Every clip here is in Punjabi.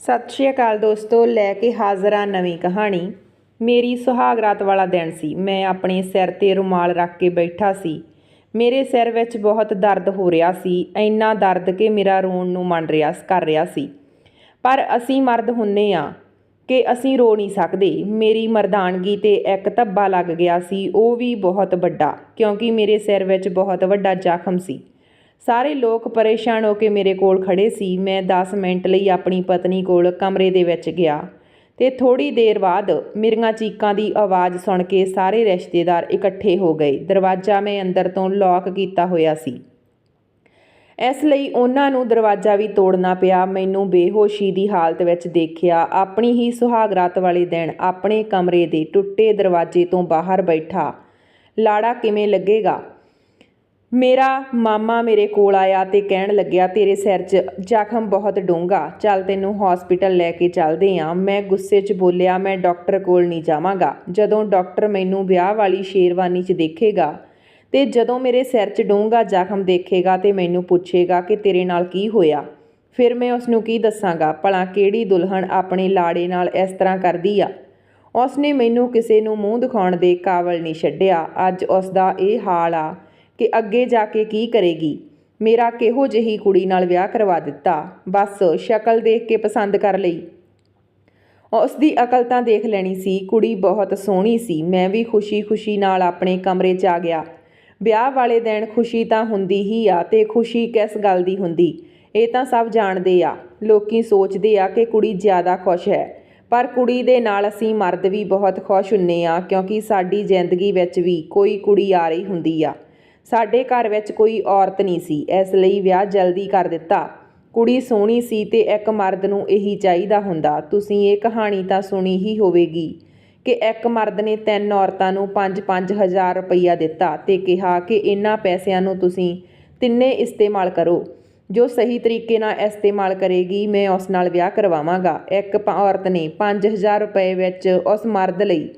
ਸਤਿ ਸ਼੍ਰੀ ਅਕਾਲ ਦੋਸਤੋ, ਲੈ ਕੇ ਹਾਜ਼ਰ ਨਵੀਂ ਕਹਾਣੀ। ਮੇਰੀ ਸੁਹਾਗ ਰਾਤ ਵਾਲਾ ਦਿਨ ਸੀ। ਮੈਂ ਆਪਣੇ ਸਿਰ ਤੇ ਰੁਮਾਲ ਰੱਖ ਕੇ ਬੈਠਾ ਸੀ। ਮੇਰੇ ਸਿਰ ਵਿੱਚ ਬਹੁਤ ਦਰਦ ਹੋ ਰਿਹਾ ਸੀ। ਇੰਨਾ ਦਰਦ ਕਿ ਮੇਰਾ ਰੋਣ ਨੂੰ ਮਨ ਰਿਹਾ ਕਰ ਰਿਹਾ ਸੀ। ਪਰ ਅਸੀਂ ਮਰਦ ਹੁੰਨੇ ਆ ਕਿ ਅਸੀਂ ਰੋ ਨਹੀਂ ਸਕਦੇ। ਮੇਰੀ ਮਰਦਾਨਗੀ ਤੇ ਇੱਕ ਧੱਬਾ ਲੱਗ ਗਿਆ ਸੀ। ਉਹ ਵੀ ਬਹੁਤ ਵੱਡਾ, ਕਿਉਂਕਿ ਮੇਰੇ ਸਿਰ ਵਿੱਚ ਬਹੁਤ ਵੱਡਾ ਜ਼ਖਮ ਸੀ। ਸਾਰੇ ਲੋਕ ਪਰੇਸ਼ਾਨ ਹੋ ਕੇ ਮੇਰੇ ਕੋਲ ਖੜੇ ਸੀ। ਮੈਂ 10 ਮਿੰਟ ਲਈ ਆਪਣੀ ਪਤਨੀ ਕੋਲ ਕਮਰੇ ਦੇ ਵਿੱਚ ਗਿਆ ਤੇ ਥੋੜੀ ਦੇਰ ਬਾਅਦ ਮੇਰੀਆਂ ਚੀਕਾਂ ਦੀ ਆਵਾਜ਼ ਸੁਣ ਕੇ ਸਾਰੇ ਰਿਸ਼ਤੇਦਾਰ ਇਕੱਠੇ ਹੋ ਗਏ। ਦਰਵਾਜ਼ਾ ਮੈਂ ਅੰਦਰ ਤੋਂ ਲੌਕ ਕੀਤਾ ਹੋਇਆ ਸੀ। ਇਸ ਲਈ ਉਹਨਾਂ ਨੂੰ ਦਰਵਾਜ਼ਾ ਵੀ ਤੋੜਨਾ ਪਿਆ। ਮੈਨੂੰ ਬੇਹੋਸ਼ੀ ਦੀ ਹਾਲਤ ਵਿੱਚ ਦੇਖਿਆ। ਆਪਣੀ ਹੀ ਸੁਹਾਗਰਾਤ ਵਾਲੇ ਦਿਨ ਆਪਣੇ ਕਮਰੇ ਦੇ ਟੁੱਟੇ ਦਰਵਾਜ਼ੇ ਤੋਂ ਬਾਹਰ ਬੈਠਾ। ਲਾੜਾ ਕਿਵੇਂ ਲੱਗੇਗਾ? ਮੇਰਾ ਮਾਮਾ ਮੇਰੇ ਕੋਲ ਆਇਆ ਤੇ ਕਹਿਣ ਲੱਗਿਆ, ਤੇਰੇ ਸਿਰ 'ਚ ਜ਼ਖਮ ਬਹੁਤ ਡੂੰਘਾ। ਚੱਲ ਤੈਨੂੰ ਹਸਪੀਟਲ ਲੈ ਕੇ ਚੱਲਦੇ ਆਂ। ਮੈਂ ਗੁੱਸੇ 'ਚ ਬੋਲਿਆ, ਮੈਂ ਡਾਕਟਰ ਕੋਲ ਨਹੀਂ ਜਾਵਾਂਗਾ। ਜਦੋਂ ਡਾਕਟਰ ਮੈਨੂੰ ਵਿਆਹ ਵਾਲੀ ਸ਼ੇਰਵਾਨੀ 'ਚ ਦੇਖੇਗਾ ਤੇ ਜਦੋਂ ਮੇਰੇ ਸਿਰ 'ਚ ਡੂੰਘਾ ਜ਼ਖਮ ਦੇਖੇਗਾ ਤੇ ਮੈਨੂੰ ਪੁੱਛੇਗਾ ਕਿ ਤੇਰੇ ਨਾਲ ਕੀ ਹੋਇਆ, ਫਿਰ ਮੈਂ ਉਸ ਨੂੰ ਕੀ ਦੱਸਾਂਗਾ? ਭਲਾ ਕਿਹੜੀ ਦੁਲਹਨ ਆਪਣੇ ਲਾੜੇ ਨਾਲ ਇਸ ਤਰ੍ਹਾਂ ਕਰਦੀ ਆ? ਉਸ ਨੇ ਮੈਨੂੰ ਕਿਸੇ ਨੂੰ ਮੂੰਹ ਦਿਖਾਉਣ ਦੇ ਕਾਬਲ ਨਹੀਂ ਛੱਡਿਆ। ਅੱਜ ਉਸ ਦਾ ਇਹ ਹਾਲ ਆ ਕਿ ਅੱਗੇ ਜਾ ਕੇ ਕੀ ਕਰੇਗੀ। ਮੇਰਾ ਕਿਹੋ ਜਿਹੀ ਕੁੜੀ ਨਾਲ ਵਿਆਹ ਕਰਵਾ ਦਿੱਤਾ। ਬਸ ਸ਼ਕਲ ਦੇਖ ਕੇ ਪਸੰਦ ਕਰ ਲਈ। ਉਸ ਦੀ ਅਕਲ ਤਾਂ ਦੇਖ ਲੈਣੀ ਸੀ, ਕੁੜੀ ਬਹੁਤ ਸੋਹਣੀ ਸੀ। ਮੈਂ ਵੀ ਖੁਸ਼ੀ-ਖੁਸ਼ੀ ਨਾਲ ਆਪਣੇ ਕਮਰੇ 'ਚ ਆ ਗਿਆ। ਵਿਆਹ ਵਾਲੇ ਦਿਨ ਖੁਸ਼ੀ ਤਾਂ ਹੁੰਦੀ ਹੀ ਆ ਤੇ ਖੁਸ਼ੀ ਕਿਸ ਗੱਲ ਦੀ ਹੁੰਦੀ? ਇਹ ਤਾਂ ਸਭ ਜਾਣਦੇ ਆ। ਲੋਕੀ ਸੋਚਦੇ ਆ ਕਿ ਕੁੜੀ ਜ਼ਿਆਦਾ ਖੁਸ਼ ਹੈ। ਪਰ ਕੁੜੀ ਦੇ ਨਾਲ ਅਸੀਂ ਮਰਦ ਵੀ ਬਹੁਤ ਖੁਸ਼ ਹੁੰਨੇ ਆ, ਕਿਉਂਕਿ ਸਾਡੀ ਜ਼ਿੰਦਗੀ ਵਿੱਚ ਵੀ ਕੋਈ ਕੁੜੀ ਆ ਰਹੀ ਹੁੰਦੀ ਆ। ਸਾਡੇ ਘਰ ਵਿੱਚ ਕੋਈ ਔਰਤ ਨਹੀਂ ਸੀ। ਇਸ ਲਈ ਵਿਆਹ ਜਲਦੀ ਕਰ ਦਿੱਤਾ। ਕੁੜੀ ਸੋਹਣੀ ਸੀ ਤੇ ਇੱਕ ਮਰਦ ਨੂੰ ਇਹੀ ਚਾਹੀਦਾ ਹੁੰਦਾ। ਤੁਸੀਂ ਇਹ ਕਹਾਣੀ ਤਾਂ ਸੁਣੀ ਹੀ ਹੋਵੇਗੀ ਕਿ ਇੱਕ ਮਰਦ ਨੇ ਤਿੰਨ ਔਰਤਾਂ ਨੂੰ 5-5000 ਰੁਪਈਆ ਦਿੱਤਾ ਤੇ ਕਿਹਾ ਕਿ ਇਹਨਾਂ ਪੈਸਿਆਂ ਨੂੰ ਤੁਸੀਂ ਤਿੰਨੇ ਇਸਤੇਮਾਲ ਕਰੋ। ਜੋ ਸਹੀ ਤਰੀਕੇ ਨਾਲ ਇਸਤੇਮਾਲ ਕਰੇਗੀ, ਮੈਂ ਉਸ ਨਾਲ ਵਿਆਹ ਕਰਵਾਵਾਂਗਾ। ਇੱਕ ਔਰਤ ਨੇ 5000 ਰੁਪਏ ਵਿੱਚ ਉਸ ਮਰਦ ਲਈ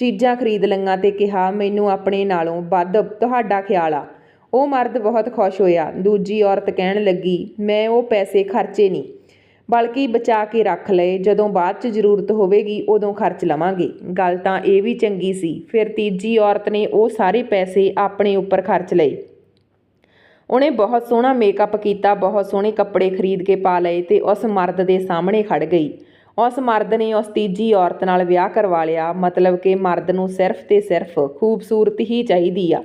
ਚੀਜ਼ਾਂ ਖਰੀਦ ਲਈਆਂ ਤੇ ਕਿਹਾ, ਮੈਨੂੰ ਆਪਣੇ ਨਾਲੋਂ ਵੱਧ ਤੁਹਾਡਾ ਖਿਆਲ ਆ। ਉਹ ਮਰਦ ਬਹੁਤ ਖੁਸ਼ ਹੋਇਆ। ਦੂਜੀ ਔਰਤ ਕਹਿਣ ਲੱਗੀ, ਮੈਂ ਉਹ ਪੈਸੇ ਖਰਚੇ ਨਹੀਂ, ਬਲਕਿ ਬਚਾ ਕੇ ਰੱਖ ਲਏ। ਜਦੋਂ ਬਾਅਦ 'ਚ ਜ਼ਰੂਰਤ ਹੋਵੇਗੀ, ਉਦੋਂ ਖਰਚ ਲਵਾਂਗੇ। ਗੱਲ ਤਾਂ ਇਹ ਵੀ ਚੰਗੀ ਸੀ। ਫਿਰ ਤੀਜੀ ਔਰਤ ਨੇ ਉਹ ਸਾਰੇ ਪੈਸੇ ਆਪਣੇ ਉੱਪਰ ਖਰਚ ਲਏ। ਉਹਨੇ ਬਹੁਤ ਸੋਹਣਾ ਮੇਕਅਪ ਕੀਤਾ, ਬਹੁਤ ਸੋਹਣੇ ਕੱਪੜੇ ਖਰੀਦ ਕੇ ਪਾ ਲਏ ਤੇ ਉਸ ਮਰਦ ਦੇ ਸਾਹਮਣੇ ਖੜ ਗਈ। ਉਸ ਮਰਦ ਨੇ ਉਸ ਤੀਜੀ ਔਰਤ ਨਾਲ ਵਿਆਹ ਕਰਵਾ ਲਿਆ, ਮਤਲਬ ਕਿ ਮਰਦ ਨੂੰ ਸਿਰਫ ਤੇ ਸਿਰਫ ਖੂਬਸੂਰਤ ਹੀ ਚਾਹੀਦੀ ਆ।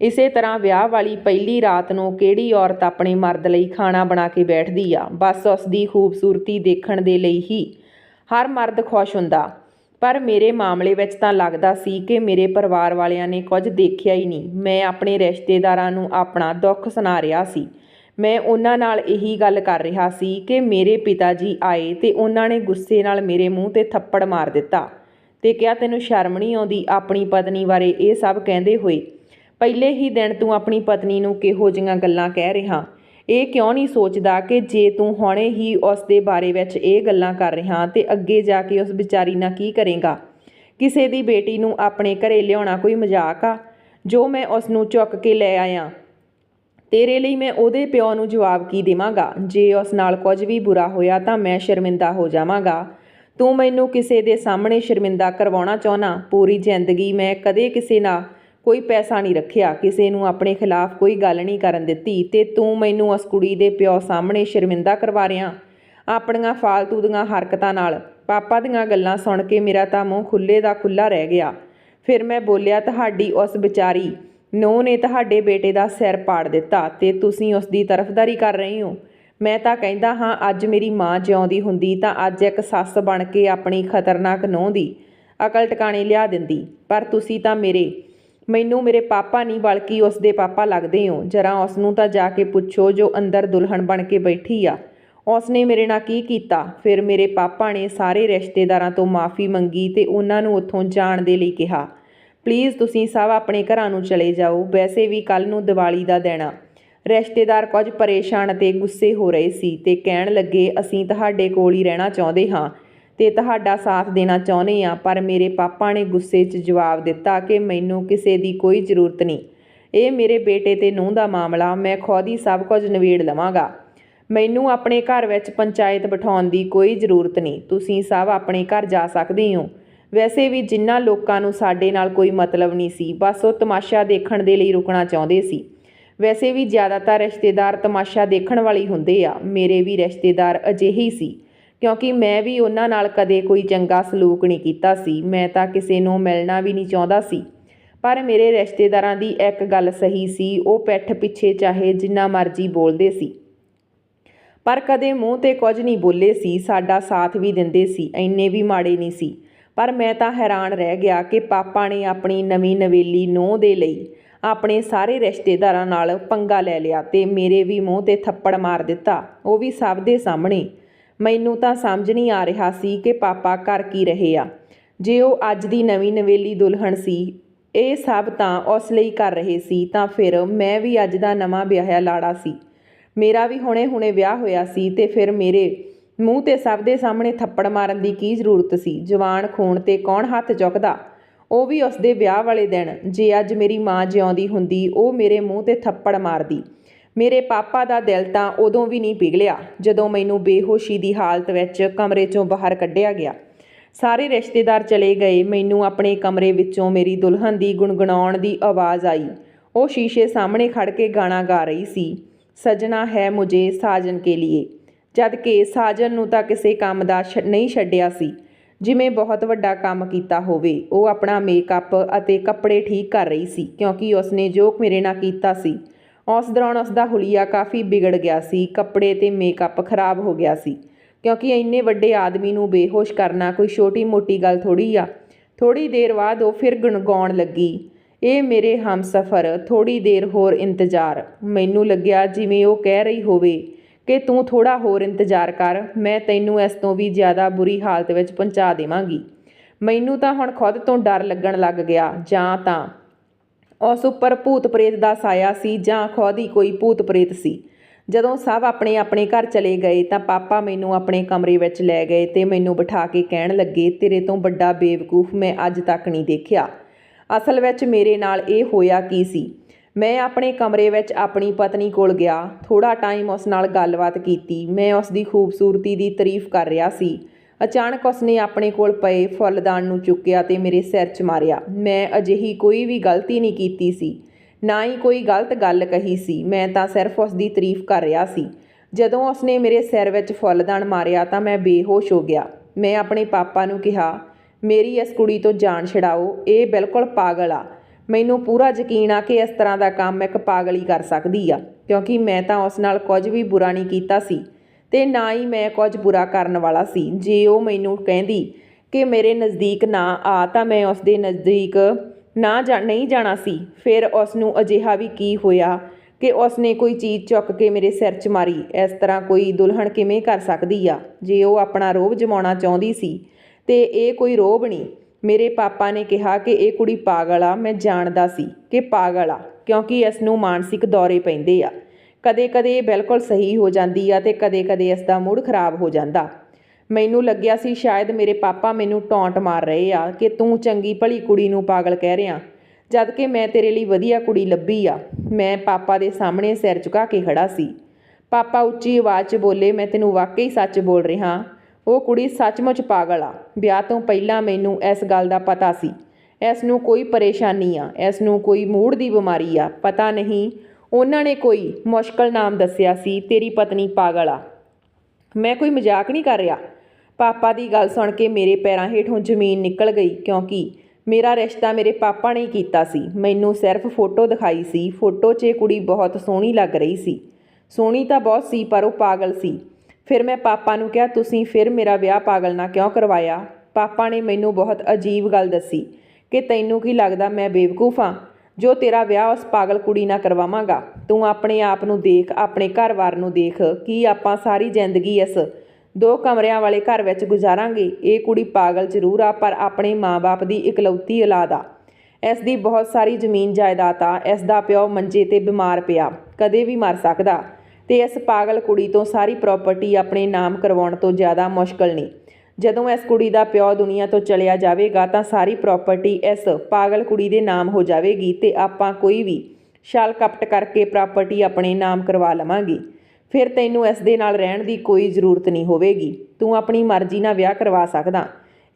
ਇਸੇ ਤਰ੍ਹਾਂ ਵਿਆਹ ਵਾਲੀ ਪਹਿਲੀ ਰਾਤ ਨੂੰ ਕਿਹੜੀ ਔਰਤ ਆਪਣੇ ਮਰਦ ਲਈ ਖਾਣਾ ਬਣਾ ਕੇ ਬੈਠਦੀ ਆ? ਬਸ ਉਸ ਦੀ ਖੂਬਸੂਰਤੀ ਦੇਖਣ ਦੇ ਲਈ ਹੀ ਹਰ ਮਰਦ ਖੁਸ਼ ਹੁੰਦਾ। ਪਰ ਮੇਰੇ ਮਾਮਲੇ ਵਿੱਚ ਤਾਂ ਲੱਗਦਾ ਸੀ ਕਿ ਮੇਰੇ ਪਰਿਵਾਰ ਵਾਲਿਆਂ ਨੇ ਕੁਝ ਦੇਖਿਆ ਹੀ ਨਹੀਂ। ਮੈਂ ਆਪਣੇ ਰਿਸ਼ਤੇਦਾਰਾਂ ਨੂੰ ਆਪਣਾ ਦੁੱਖ ਸੁਣਾ ਰਿਹਾ ਸੀ। ਮੈਂ ਉਹਨਾਂ ਨਾਲ ਇਹੀ ਗੱਲ ਕਰ ਰਿਹਾ ਸੀ ਕਿ ਮੇਰੇ ਪਿਤਾ ਜੀ ਆਏ ਤੇ ਉਹਨਾਂ ਨੇ ਗੁੱਸੇ ਨਾਲ ਮੇਰੇ ਮੂੰਹ ਤੇ ਥੱਪੜ ਮਾਰ ਦਿੱਤਾ ਤੇ ਕਿਹਾ, ਤੈਨੂੰ ਸ਼ਰਮ ਨਹੀਂ ਆਉਂਦੀ ਆਪਣੀ ਪਤਨੀ ਬਾਰੇ? ਇਹ ਸਭ ਕਹਿੰਦੇ ਹੋਏ। ਪਹਿਲੇ ਹੀ ਦਿਨ ਤੂੰ ਆਪਣੀ ਪਤਨੀ ਨੂੰ ਕਿਹੋ ਜਿਹੀਆਂ ਗੱਲਾਂ ਕਹਿ ਰਿਹਾ। ਇਹ ਕਿਉਂ ਨਹੀਂ ਸੋਚਦਾ ਕਿ ਜੇ ਤੂੰ ਹੁਣੇ ਹੀ ਉਸ ਦੇ ਬਾਰੇ ਵਿੱਚ ਇਹ ਗੱਲਾਂ ਕਰ ਰਿਹਾ ਤੇ ਅੱਗੇ ਜਾ ਕੇ ਉਸ ਵਿਚਾਰੀ ਨਾਲ ਕੀ ਕਰੇਗਾ? ਕਿਸੇ ਦੀ ਬੇਟੀ ਨੂੰ ਆਪਣੇ ਘਰੇ ਲਿਆਉਣਾ ਕੋਈ ਮਜ਼ਾਕ ਆ? ਜੋ ਮੈਂ ਉਸ ਨੂੰ ਚੁੱਕ ਕੇ ਲੈ ਆਇਆ ਤੇਰੇ ਲਈ ਮੈਂ ਉਹਦੇ ਪਿਓ ਨੂੰ ਜਵਾਬ ਕੀ ਦੇਵਾਂਗਾ? ਜੇ ਉਸ ਨਾਲ ਕੁਝ ਵੀ ਬੁਰਾ ਹੋਇਆ ਤਾਂ ਮੈਂ ਸ਼ਰਮਿੰਦਾ ਹੋ ਜਾਵਾਂਗਾ। ਤੂੰ ਮੈਨੂੰ ਕਿਸੇ ਦੇ ਸਾਹਮਣੇ ਸ਼ਰਮਿੰਦਾ ਕਰਵਾਉਣਾ ਚਾਹਨਾ? ਪੂਰੀ ਜ਼ਿੰਦਗੀ ਮੈਂ ਕਦੇ ਕਿਸੇ ਨਾਲ ਕੋਈ ਪੈਸਾ ਨਹੀਂ ਰੱਖਿਆ। ਕਿਸੇ ਨੂੰ ਆਪਣੇ ਖਿਲਾਫ ਕੋਈ ਗੱਲ ਨਹੀਂ ਕਰਨ ਦਿੱਤੀ ਤੇ ਤੂੰ ਮੈਨੂੰ ਉਸ ਕੁੜੀ ਦੇ ਪਿਓ ਸਾਹਮਣੇ ਸ਼ਰਮਿੰਦਾ ਕਰਵਾ ਰਿਆਂ ਆਪਣੀਆਂ ਫਾਲਤੂ ਦੀਆਂ ਹਰਕਤਾਂ ਨਾਲ। ਪਾਪਾ ਦੀਆਂ ਗੱਲਾਂ ਸੁਣ ਕੇ ਮੇਰਾ ਤਾਂ ਮੂੰਹ ਖੁੱਲੇ ਦਾ ਖੁੱਲਾ ਰਹਿ ਗਿਆ। ਫਿਰ ਮੈਂ ਬੋਲਿਆ, ਤੁਹਾਡੀ ਉਸ ਵਿਚਾਰੀ ਨੋ ਨੇ ਤੁਹਾਡੇ ਬੇਟੇ ਦਾ ਸਿਰ ਪਾੜ ਦਿੱਤਾ ਤੇ ਤੁਸੀਂ ਉਸ ਦੀ ਤਰਫਦਾਰੀ ਕਰ ਰਹੇ ਹੋ। ਮੈਂ ਤਾਂ ਕਹਿੰਦਾ ਹਾਂ, ਅੱਜ ਮੇਰੀ ਮਾਂ ਜਿਉਂਦੀ ਹੁੰਦੀ ਤਾਂ ਅੱਜ ਇੱਕ ਸੱਸ ਬਣ ਕੇ ਆਪਣੀ ਖਤਰਨਾਕ ਨੋਹ ਦੀ ਅਕਲ ਟਿਕਾਣੇ ਲਿਆ ਦਿੰਦੀ। ਪਰ ਤੁਸੀਂ ਤਾਂ ਮੇਰੇ, ਮੈਨੂੰ ਮੇਰੇ ਪਾਪਾ ਨਹੀਂ, ਬਲਕਿ ਉਸ ਦੇ ਪਾਪਾ ਲੱਗਦੇ ਹੋ। ਜਰਾ ਉਸ ਨੂੰ ਤਾਂ ਜਾ ਕੇ ਪੁੱਛੋ ਜੋ ਅੰਦਰ ਦੁਲਹਨ ਬਣ ਕੇ ਬੈਠੀ ਆ। ਉਸ ਨੇ ਮੇਰੇ ਨਾਲ ਕੀ ਕੀਤਾ? ਫਿਰ ਮੇਰੇ ਪਾਪਾ ਨੇ ਸਾਰੇ ਰਿਸ਼ਤੇਦਾਰਾਂ ਤੋਂ ਮਾਫੀ ਮੰਗੀ ਤੇ ਉਹਨਾਂ ਨੂੰ ਉੱਥੋਂ ਜਾਣ ਦੇ ਲਈ ਕਿਹਾ। ਪਲੀਜ਼ ਤੁਸੀਂ ਸਭ ਆਪਣੇ ਘਰਾਂ ਨੂੰ ਚਲੇ ਜਾਓ। ਵੈਸੇ ਵੀ ਕੱਲ ਨੂੰ ਦੀਵਾਲੀ ਦਾ ਦਿਨ ਆ। ਰਿਸ਼ਤੇਦਾਰ ਕੁਝ ਪਰੇਸ਼ਾਨ ਅਤੇ ਗੁੱਸੇ ਹੋ ਰਹੇ ਸੀ ਤੇ ਕਹਿਣ ਲੱਗੇ, ਅਸੀਂ ਤੁਹਾਡੇ ਕੋਲ ਹੀ ਰਹਿਣਾ ਚਾਹੁੰਦੇ ਹਾਂ ਤੇ ਤੁਹਾਡਾ ਸਾਥ ਦੇਣਾ ਚਾਹੁੰਦੇ ਆ ਪਰ ਮੇਰੇ ਪਾਪਾ ਨੇ ਗੁੱਸੇ 'ਚ ਜਵਾਬ ਦਿੱਤਾ ਕਿ ਮੈਨੂੰ ਕਿਸੇ ਦੀ ਕੋਈ ਜ਼ਰੂਰਤ ਨਹੀਂ। ਇਹ ਮੇਰੇ ਬੇਟੇ ਤੇ ਨੂੰਹ ਦਾ ਮਾਮਲਾ, ਮੈਂ ਖੁਦ ਹੀ ਸਭ ਕੁਝ ਨਿਬੇੜ ਲਵਾਂਗਾ। ਮੈਨੂੰ ਆਪਣੇ ਘਰ ਵਿੱਚ ਪੰਚਾਇਤ ਬਿਠਾਉਣ ਦੀ ਕੋਈ ਜ਼ਰੂਰਤ ਨਹੀਂ। ਤੁਸੀਂ ਸਭ ਆਪਣੇ ਘਰ ਜਾ ਸਕਦੇ ਹੋ। ਵੈਸੇ ਵੀ ਜਿਨ੍ਹਾਂ ਲੋਕਾਂ ਨੂੰ ਸਾਡੇ ਨਾਲ ਕੋਈ ਮਤਲਬ ਨਹੀਂ ਸੀ, ਬਸ ਉਹ ਤਮਾਸ਼ਾ ਦੇਖਣ ਦੇ ਲਈ ਰੁਕਣਾ ਚਾਹੁੰਦੇ ਸੀ। ਵੈਸੇ ਵੀ ਜ਼ਿਆਦਾਤਰ ਰਿਸ਼ਤੇਦਾਰ ਤਮਾਸ਼ਾ ਦੇਖਣ ਵਾਲੀ ਹੁੰਦੇ ਆ, ਮੇਰੇ ਵੀ ਰਿਸ਼ਤੇਦਾਰ ਅਜਿਹੇ ਸੀ। ਕਿਉਂਕਿ ਮੈਂ ਵੀ ਉਹਨਾਂ ਨਾਲ ਕਦੇ ਕੋਈ ਚੰਗਾ ਸਲੂਕ ਨਹੀਂ ਕੀਤਾ ਸੀ, ਮੈਂ ਤਾਂ ਕਿਸੇ ਨੂੰ ਮਿਲਣਾ ਵੀ ਨਹੀਂ ਚਾਹੁੰਦਾ ਸੀ। ਪਰ ਮੇਰੇ ਰਿਸ਼ਤੇਦਾਰਾਂ ਦੀ ਇੱਕ ਗੱਲ ਸਹੀ ਸੀ, ਉਹ ਪਿੱਠ ਪਿੱਛੇ ਚਾਹੇ ਜਿੰਨਾ ਮਰਜ਼ੀ ਬੋਲਦੇ ਸੀ। ਪਰ ਕਦੇ ਮੂੰਹ ਤੇ ਕੁਝ ਨਹੀਂ ਬੋਲੇ ਸੀ, ਸਾਡਾ ਸਾਥ ਵੀ ਦਿੰਦੇ ਸੀ, ਇੰਨੇ ਵੀ ਮਾੜੇ ਨਹੀਂ ਸੀ। ਪਰ ਮੈਂ ਤਾਂ ਹੈਰਾਨ ਰਹਿ ਗਿਆ ਕਿ ਪਾਪਾ ਨੇ ਆਪਣੀ ਨਵੀਂ ਨਵੇਲੀ ਨੂੰਹ ਦੇ ਲਈ ਆਪਣੇ ਸਾਰੇ ਰਿਸ਼ਤੇਦਾਰਾਂ ਨਾਲ ਪੰਗਾ ਲੈ ਲਿਆ ਤੇ ਮੇਰੇ ਵੀ ਮੂੰਹ ਤੇ ਥੱਪੜ ਮਾਰ ਦਿੱਤਾ। ਉਹ ਵੀ ਸਭ ਦੇ ਸਾਹਮਣੇ। ਮੈਨੂੰ ਤਾਂ ਸਮਝ ਨਹੀਂ ਆ ਰਿਹਾ ਸੀ ਕਿ ਪਾਪਾ ਕਰ ਕੀ ਰਹੇ ਆ। ਜੇ ਉਹ ਅੱਜ ਦੀ ਨਵੀਂ ਨਵੇਲੀ ਦੁਲਹਣ ਸੀ, ਇਹ ਸਭ ਤਾਂ ਉਸ ਲਈ ਕਰ ਰਹੇ ਸੀ ਤਾਂ ਫਿਰ ਮੈਂ ਵੀ ਅੱਜ ਦਾ ਨਵਾਂ ਵਿਆਹਿਆ ਲਾੜਾ ਸੀ। ਮੇਰਾ ਵੀ ਹੁਣੇ-ਹੁਣੇ ਵਿਆਹ ਹੋਇਆ ਸੀ ਤੇ ਫਿਰ ਮੇਰੇ ਮੂੰਹ ਤੇ ਸਭ ਦੇ ਸਾਹਮਣੇ ਥੱਪੜ ਮਾਰਨ ਦੀ ਕੀ ਜ਼ਰੂਰਤ ਸੀ? ਜਵਾਨ ਖੂਨ ਤੇ ਕੌਣ ਹੱਥ ਚੁੱਕਦਾ? ਉਹ ਵੀ ਉਸ ਦੇ ਵਿਆਹ ਵਾਲੇ ਦਿਨ। ਜੇ ਅੱਜ ਮੇਰੀ ਮਾਂ ਜਿਉਂਦੀ ਹੁੰਦੀ, ਉਹ ਮੇਰੇ ਮੂੰਹ ਤੇ ਥੱਪੜ ਮਾਰਦੀ। ਮੇਰੇ ਪਾਪਾ ਦਾ ਦਿਲ ਤਾਂ ਉਦੋਂ ਵੀ ਨਹੀਂ ਪਿਘਲਿਆ, ਜਦੋਂ ਮੈਨੂੰ ਬੇਹੋਸ਼ੀ ਦੀ ਹਾਲਤ ਵਿੱਚ ਕਮਰੇ ਚੋਂ ਬਾਹਰ ਕੱਢਿਆ ਗਿਆ। ਸਾਰੇ ਰਿਸ਼ਤੇਦਾਰ ਚਲੇ ਗਏ। ਮੈਨੂੰ ਆਪਣੇ ਕਮਰੇ ਵਿੱਚੋਂ ਮੇਰੀ ਦੁਲਹਨ ਦੀ ਗੁੰਗਣਾਉਣ ਦੀ ਆਵਾਜ਼ ਆਈ। ਉਹ ਸ਼ੀਸ਼ੇ ਸਾਹਮਣੇ ਖੜ ਕੇ ਗਾਣਾ ਗਾ ਰਹੀ ਸੀ। ਸਜਣਾ ਹੈ ਮੁਝੇ ਸਾਜਨ ਕੇ ਲਈ ਜਦ ਕਿ ਸਾਜਨ ਨੂੰ ਤਾਂ ਕਿਸੇ ਕੰਮ ਦਾ ਛ- ਨਹੀਂ ਛੱਡਿਆ ਸੀ। ਜਿਵੇਂ ਬਹੁਤ ਵੱਡਾ ਕੰਮ ਕੀਤਾ ਹੋਵੇ, ਉਹ ਆਪਣਾ ਮੇਕਅਪ ਅਤੇ ਕੱਪੜੇ ਠੀਕ ਕਰ ਰਹੀ ਸੀ, ਕਿਉਂਕਿ ਉਸਨੇ ਜੋ ਮੇਰੇ ਨਾਲ ਕੀਤਾ ਸੀ, ਉਸ ਦੌਰਾਨ ਉਸ ਦਾ ਹੁਲੀਆ ਕਾਫੀ ਵਿਗੜ ਗਿਆ ਸੀ, ਕੱਪੜੇ ਤੇ ਮੇਕਅਪ ਖਰਾਬ ਹੋ ਗਿਆ ਸੀ। ਕਿਉਂਕਿ ਇੰਨੇ ਵੱਡੇ ਆਦਮੀ ਨੂੰ ਬੇਹੋਸ਼ ਕਰਨਾ ਕੋਈ ਛੋਟੀ-ਮੋਟੀ ਗੱਲ ਥੋੜੀ ਆ। ਥੋੜੀ ਦੇਰ ਬਾਅਦ ਉਹ ਫਿਰ ਗੁਣਗਾਉਣ ਲੱਗੀ। ਇਹ ਮੇਰੇ ਹਮਸਫਰ ਥੋੜੀ ਦੇਰ ਹੋਰ ਇੰਤਜ਼ਾਰ। ਮੈਨੂੰ ਲੱਗਿਆ ਜਿਵੇਂ ਉਹ ਕਹਿ ਰਹੀ ਹੋਵੇ ਕਿ ਤੂੰ ਥੋੜਾ ਹੋਰ ਇੰਤਜ਼ਾਰ ਕਰ, ਮੈਂ ਤੈਨੂੰ ਇਸ ਤੋਂ ਵੀ ਜ਼ਿਆਦਾ ਬੁਰੀ ਹਾਲਤ ਵਿੱਚ ਪਹੁੰਚਾ ਦੇਵਾਂਗੀ। ਮੈਨੂੰ ਤਾਂ ਹੁਣ ਖੁਦ ਤੋਂ ਡਰ ਲੱਗਣ ਲੱਗ ਗਿਆ, ਜਾਂ ਤਾਂ ਉਸ ਉੱਪਰ ਭੂਤ ਪ੍ਰੇਤ ਦਾ ਸਾਇਆ ਸੀ, ਜਾਂ ਖੁਦ ਹੀ ਕੋਈ ਭੂਤ ਪ੍ਰੇਤ ਸੀ। ਜਦੋਂ ਸਭ ਆਪਣੇ ਆਪਣੇ ਘਰ ਚਲੇ ਗਏ ਤਾਂ ਪਾਪਾ ਮੈਨੂੰ ਆਪਣੇ ਕਮਰੇ ਵਿੱਚ ਲੈ ਗਏ ਤੇ ਮੈਨੂੰ ਬਿਠਾ ਕੇ ਕਹਿਣ ਲੱਗੇ, ਤੇਰੇ ਤੋਂ ਵੱਡਾ ਬੇਵਕੂਫ ਮੈਂ ਅੱਜ ਤੱਕ ਨਹੀਂ ਦੇਖਿਆ। ਅਸਲ ਵਿੱਚ ਮੇਰੇ ਨਾਲ ਇਹ ਹੋਇਆ ਕੀ ਸੀ? ਮੈਂ ਆਪਣੇ ਕਮਰੇ ਵਿੱਚ ਆਪਣੀ ਪਤਨੀ ਕੋਲ ਗਿਆ। ਥੋੜ੍ਹਾ ਟਾਈਮ ਉਸ ਨਾਲ ਗੱਲਬਾਤ ਕੀਤੀ। ਮੈਂ ਉਸ ਦੀ ਖੂਬਸੂਰਤੀ ਦੀ ਤਾਰੀਫ ਕਰ ਰਿਹਾ ਸੀ। ਅਚਾਨਕ ਉਸਨੇ ਆਪਣੇ ਕੋਲ ਪਏ ਫੁੱਲਦਾਨ ਨੂੰ ਚੁੱਕਿਆ ਤੇ ਮੇਰੇ ਸਿਰ 'ਚ ਮਾਰਿਆ। ਮੈਂ ਅਜਿਹੀ ਕੋਈ ਵੀ ਗਲਤੀ ਨਹੀਂ ਕੀਤੀ ਸੀ। ਨਾ ਹੀ ਕੋਈ ਗਲਤ ਗੱਲ ਕਹੀ ਸੀ। ਮੈਂ ਤਾਂ ਸਿਰਫ ਉਸ ਦੀ ਤਾਰੀਫ ਕਰ ਰਿਹਾ ਸੀ। ਜਦੋਂ ਉਸਨੇ ਮੇਰੇ ਸਿਰ ਵਿੱਚ ਫੁੱਲਦਾਨ ਮਾਰਿਆ ਤਾਂ ਮੈਂ ਬੇਹੋਸ਼ ਹੋ ਗਿਆ। ਮੈਂ ਆਪਣੇ ਪਾਪਾ ਨੂੰ ਕਿਹਾ, ਮੇਰੀ ਇਸ ਕੁੜੀ ਤੋਂ ਜਾਨ ਛਡਾਓ। ਇਹ ਬਿਲਕੁਲ ਪਾਗਲ ਆ। ਮੈਨੂੰ ਪੂਰਾ ਯਕੀਨ ਆ ਕਿ ਇਸ ਤਰ੍ਹਾਂ ਦਾ ਕੰਮ ਇੱਕ ਪਾਗਲੀ ਕਰ ਸਕਦੀ ਆ, ਕਿਉਂਕਿ ਮੈਂ ਤਾਂ ਉਸ ਨਾਲ ਕੁਝ ਵੀ ਬੁਰਾ ਨਹੀਂ ਕੀਤਾ ਸੀ ਤੇ ਨਾ ਹੀ ਮੈਂ ਕੁਝ ਬੁਰਾ ਕਰਨ ਵਾਲਾ ਸੀ। ਜੇ ਉਹ ਮੈਨੂੰ ਕਹਿੰਦੀ ਕਿ ਮੇਰੇ ਨਜ਼ਦੀਕ ਨਾ ਆ ਤਾਂ ਮੈਂ ਉਸ ਦੇ ਨਜ਼ਦੀਕ ਨਾ ਜਾ, ਨਹੀਂ ਜਾਣਾ ਸੀ। ਫਿਰ ਉਸ ਨੂੰ ਅਜਿਹਾ ਵੀ ਕੀ ਹੋਇਆ ਕਿ ਉਸ ਨੇ ਕੋਈ ਚੀਜ਼ ਚੁੱਕ ਕੇ ਮੇਰੇ ਸਿਰ 'ਚ ਮਾਰੀ। ਇਸ ਤਰ੍ਹਾਂ ਕੋਈ ਦੁਲਹਨ ਕਿਵੇਂ ਕਰ ਸਕਦੀ ਆ? ਜੇ ਉਹ ਆਪਣਾ ਰੋਬ ਜਮਾਉਣਾ ਚਾਹੁੰਦੀ ਸੀ ਤੇ ਇਹ ਕੋਈ ਰੋਬ ਨਹੀਂ। ਮੇਰੇ ਪਾਪਾ ਨੇ ਕਿਹਾ ਕਿ ਇਹ ਕੁੜੀ ਪਾਗਲ ਆ, ਮੈਂ ਜਾਣਦਾ ਸੀ ਕਿ ਪਾਗਲ ਆ, ਕਿਉਂਕਿ ਇਸ ਨੂੰ ਮਾਨਸਿਕ ਦੌਰੇ ਪੈਂਦੇ ਆ। ਕਦੇ-ਕਦੇ ਇਹ ਬਿਲਕੁਲ ਸਹੀ ਹੋ ਜਾਂਦੀ ਆ ਤੇ ਕਦੇ-ਕਦੇ ਇਸ ਦਾ ਮੂਡ ਖਰਾਬ ਹੋ ਜਾਂਦਾ। ਮੈਨੂੰ ਲੱਗਿਆ ਸੀ ਸ਼ਾਇਦ ਮੇਰੇ ਪਾਪਾ ਮੈਨੂੰ ਟੌਂਟ ਮਾਰ ਰਹੇ ਆ ਕਿ ਤੂੰ ਚੰਗੀ ਭਲੀ ਕੁੜੀ ਨੂੰ ਪਾਗਲ ਕਹਿ ਰਿਹਾ। ਜਦ ਕਿ ਮੈਂ ਤੇਰੇ ਲਈ ਵਧੀਆ ਕੁੜੀ ਲੱਭੀ ਆ। ਮੈਂ ਪਾਪਾ ਦੇ ਸਾਹਮਣੇ ਸਿਰ ਝੁਕਾ ਕੇ ਖੜਾ ਸੀ। ਪਾਪਾ ਉੱਚੀ ਆਵਾਜ਼ 'ਚ ਬੋਲੇ, ਮੈਂ ਤੈਨੂੰ ਵਾਕਈ ਸੱਚ ਬੋਲ ਰਿਹਾ ਉਹ ਕੁੜੀ ਸੱਚਮੁੱਚ ਪਾਗਲ ਆ। ਵਿਆਹ ਤੋਂ ਪਹਿਲਾਂ ਮੈਨੂੰ ਇਸ ਗੱਲ ਦਾ ਪਤਾ ਸੀ। ਇਸ ਨੂੰ ਕੋਈ ਪਰੇਸ਼ਾਨੀ ਆ। ਇਸ ਨੂੰ ਕੋਈ ਮੂਡ ਦੀ ਬਿਮਾਰੀ ਆ। ਪਤਾ ਨਹੀਂ, ਉਹਨਾਂ ਨੇ ਕੋਈ ਮੁਸ਼ਕਲ ਨਾਮ ਦੱਸਿਆ ਸੀ, ਤੇਰੀ ਪਤਨੀ ਪਾਗਲ ਆ। ਮੈਂ ਕੋਈ ਮਜ਼ਾਕ ਨਹੀਂ ਕਰ ਰਿਹਾ। ਪਾਪਾ ਦੀ ਗੱਲ ਸੁਣ ਕੇ ਮੇਰੇ ਪੈਰਾਂ ਹੇਠੋਂ ਜ਼ਮੀਨ ਨਿਕਲ ਗਈ, ਕਿਉਂਕਿ ਮੇਰਾ ਰਿਸ਼ਤਾ ਮੇਰੇ ਪਾਪਾ ਨੇ ਹੀ ਕੀਤਾ ਸੀ। ਮੈਨੂੰ ਸਿਰਫ ਫੋਟੋ ਦਿਖਾਈ ਸੀ। ਫੋਟੋ 'ਚ ਇਹ ਕੁੜੀ ਬਹੁਤ ਸੋਹਣੀ ਲੱਗ ਰਹੀ ਸੀ। ਸੋਹਣੀ ਤਾਂ ਬਹੁਤ ਸੀ, ਪਰ ਉਹ ਪਾਗਲ ਸੀ। ਫਿਰ ਮੈਂ ਪਾਪਾ ਨੂੰ ਕਿਹਾ, ਤੁਸੀਂ ਫਿਰ ਮੇਰਾ ਵਿਆਹ ਪਾਗਲ ਨਾਲ ਕਿਉਂ ਕਰਵਾਇਆ? ਪਾਪਾ ਨੇ ਮੈਨੂੰ ਬਹੁਤ ਅਜੀਬ ਗੱਲ ਦੱਸੀ ਕਿ ਤੈਨੂੰ ਕੀ ਲੱਗਦਾ ਮੈਂ ਬੇਵਕੂਫ ਹਾਂ? ਜੋ ਤੇਰਾ ਵਿਆਹ ਉਸ ਪਾਗਲ ਕੁੜੀ ਨਾਲ ਕਰਵਾਵਾਂਗਾ, ਤੂੰ ਆਪਣੇ ਆਪ ਨੂੰ ਦੇਖ, ਆਪਣੇ ਘਰ ਵਾਰ ਨੂੰ ਦੇਖ, ਕੀ ਆਪਾਂ ਸਾਰੀ ਜ਼ਿੰਦਗੀ ਇਸ ਦੋ ਕਮਰਿਆਂ ਵਾਲੇ ਘਰ ਵਿੱਚ ਗੁਜ਼ਾਰਾਂਗੇ? ਇਹ ਕੁੜੀ ਪਾਗਲ ਜ਼ਰੂਰ ਆ, ਪਰ ਆਪਣੇ ਮਾਂ-ਬਾਪ ਦੀ ਇਕਲੌਤੀ ਔਲਾਦ ਆ। ਇਸ ਦੀ ਬਹੁਤ ਸਾਰੀ ਜ਼ਮੀਨ ਜਾਇਦਾਦ ਆ, ਇਸ ਦਾ ਪਿਓ ਮੰਜੇ ਤੇ ਬਿਮਾਰ ਪਿਆ, ਕਦੇ ਵੀ ਮਰ ਸਕਦਾ। ਤੇ ਇਸ ਪਾਗਲ ਕੁੜੀ ਤੋਂ ਸਾਰੀ ਪ੍ਰਾਪਰਟੀ ਆਪਣੇ ਨਾਮ ਕਰਵਾਉਣ ਤੋਂ ਜ਼ਿਆਦਾ ਮੁਸ਼ਕਲ ਨਹੀਂ। ਜਦੋਂ ਇਸ ਕੁੜੀ ਦਾ ਪਿਓ ਦੁਨੀਆ ਤੋਂ ਚਲਿਆ ਜਾਵੇਗਾ ਤਾਂ ਸਾਰੀ ਪ੍ਰਾਪਰਟੀ ਇਸ ਪਾਗਲ ਕੁੜੀ ਦੇ ਨਾਮ ਹੋ ਜਾਵੇਗੀ ਤੇ ਆਪਾਂ ਕੋਈ ਵੀ ਛਾਲ ਕਪਟ ਕਰਕੇ ਪ੍ਰਾਪਰਟੀ ਆਪਣੇ ਨਾਮ ਕਰਵਾ ਲਵਾਂਗੇ। ਫਿਰ ਤੈਨੂੰ ਇਸ ਦੇ ਨਾਲ ਰਹਿਣ ਦੀ ਕੋਈ ਜ਼ਰੂਰਤ ਨਹੀਂ ਹੋਵੇਗੀ। ਤੂੰ ਆਪਣੀ ਮਰਜ਼ੀ ਨਾਲ ਵਿਆਹ ਕਰਵਾ ਸਕਦਾ।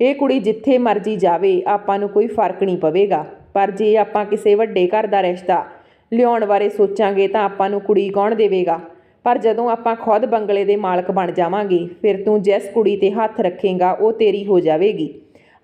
ਇਹ ਕੁੜੀ ਜਿੱਥੇ ਮਰਜ਼ੀ ਜਾਵੇ, ਆਪਾਂ ਨੂੰ ਕੋਈ ਫ਼ਰਕ ਨਹੀਂ ਪਵੇਗਾ। ਪਰ ਜੇ ਆਪਾਂ ਕਿਸੇ ਵੱਡੇ ਘਰ ਦਾ ਰਿਸ਼ਤਾ ਲਿਆਉਣ ਬਾਰੇ ਸੋਚਾਂਗੇ ਤਾਂ ਆਪਾਂ ਨੂੰ ਕੁੜੀ ਕੌਣ ਦੇਵੇਗਾ? ਪਰ ਜਦੋਂ ਆਪਾਂ ਖੁਦ ਬੰਗਲੇ ਦੇ ਮਾਲਕ ਬਣ ਜਾਵਾਂਗੇ, ਫਿਰ ਤੂੰ ਜਿਸ ਕੁੜੀ ਤੇ ਹੱਥ ਰੱਖੇਗਾ, ਉਹ ਤੇਰੀ ਹੋ ਜਾਵੇਗੀ।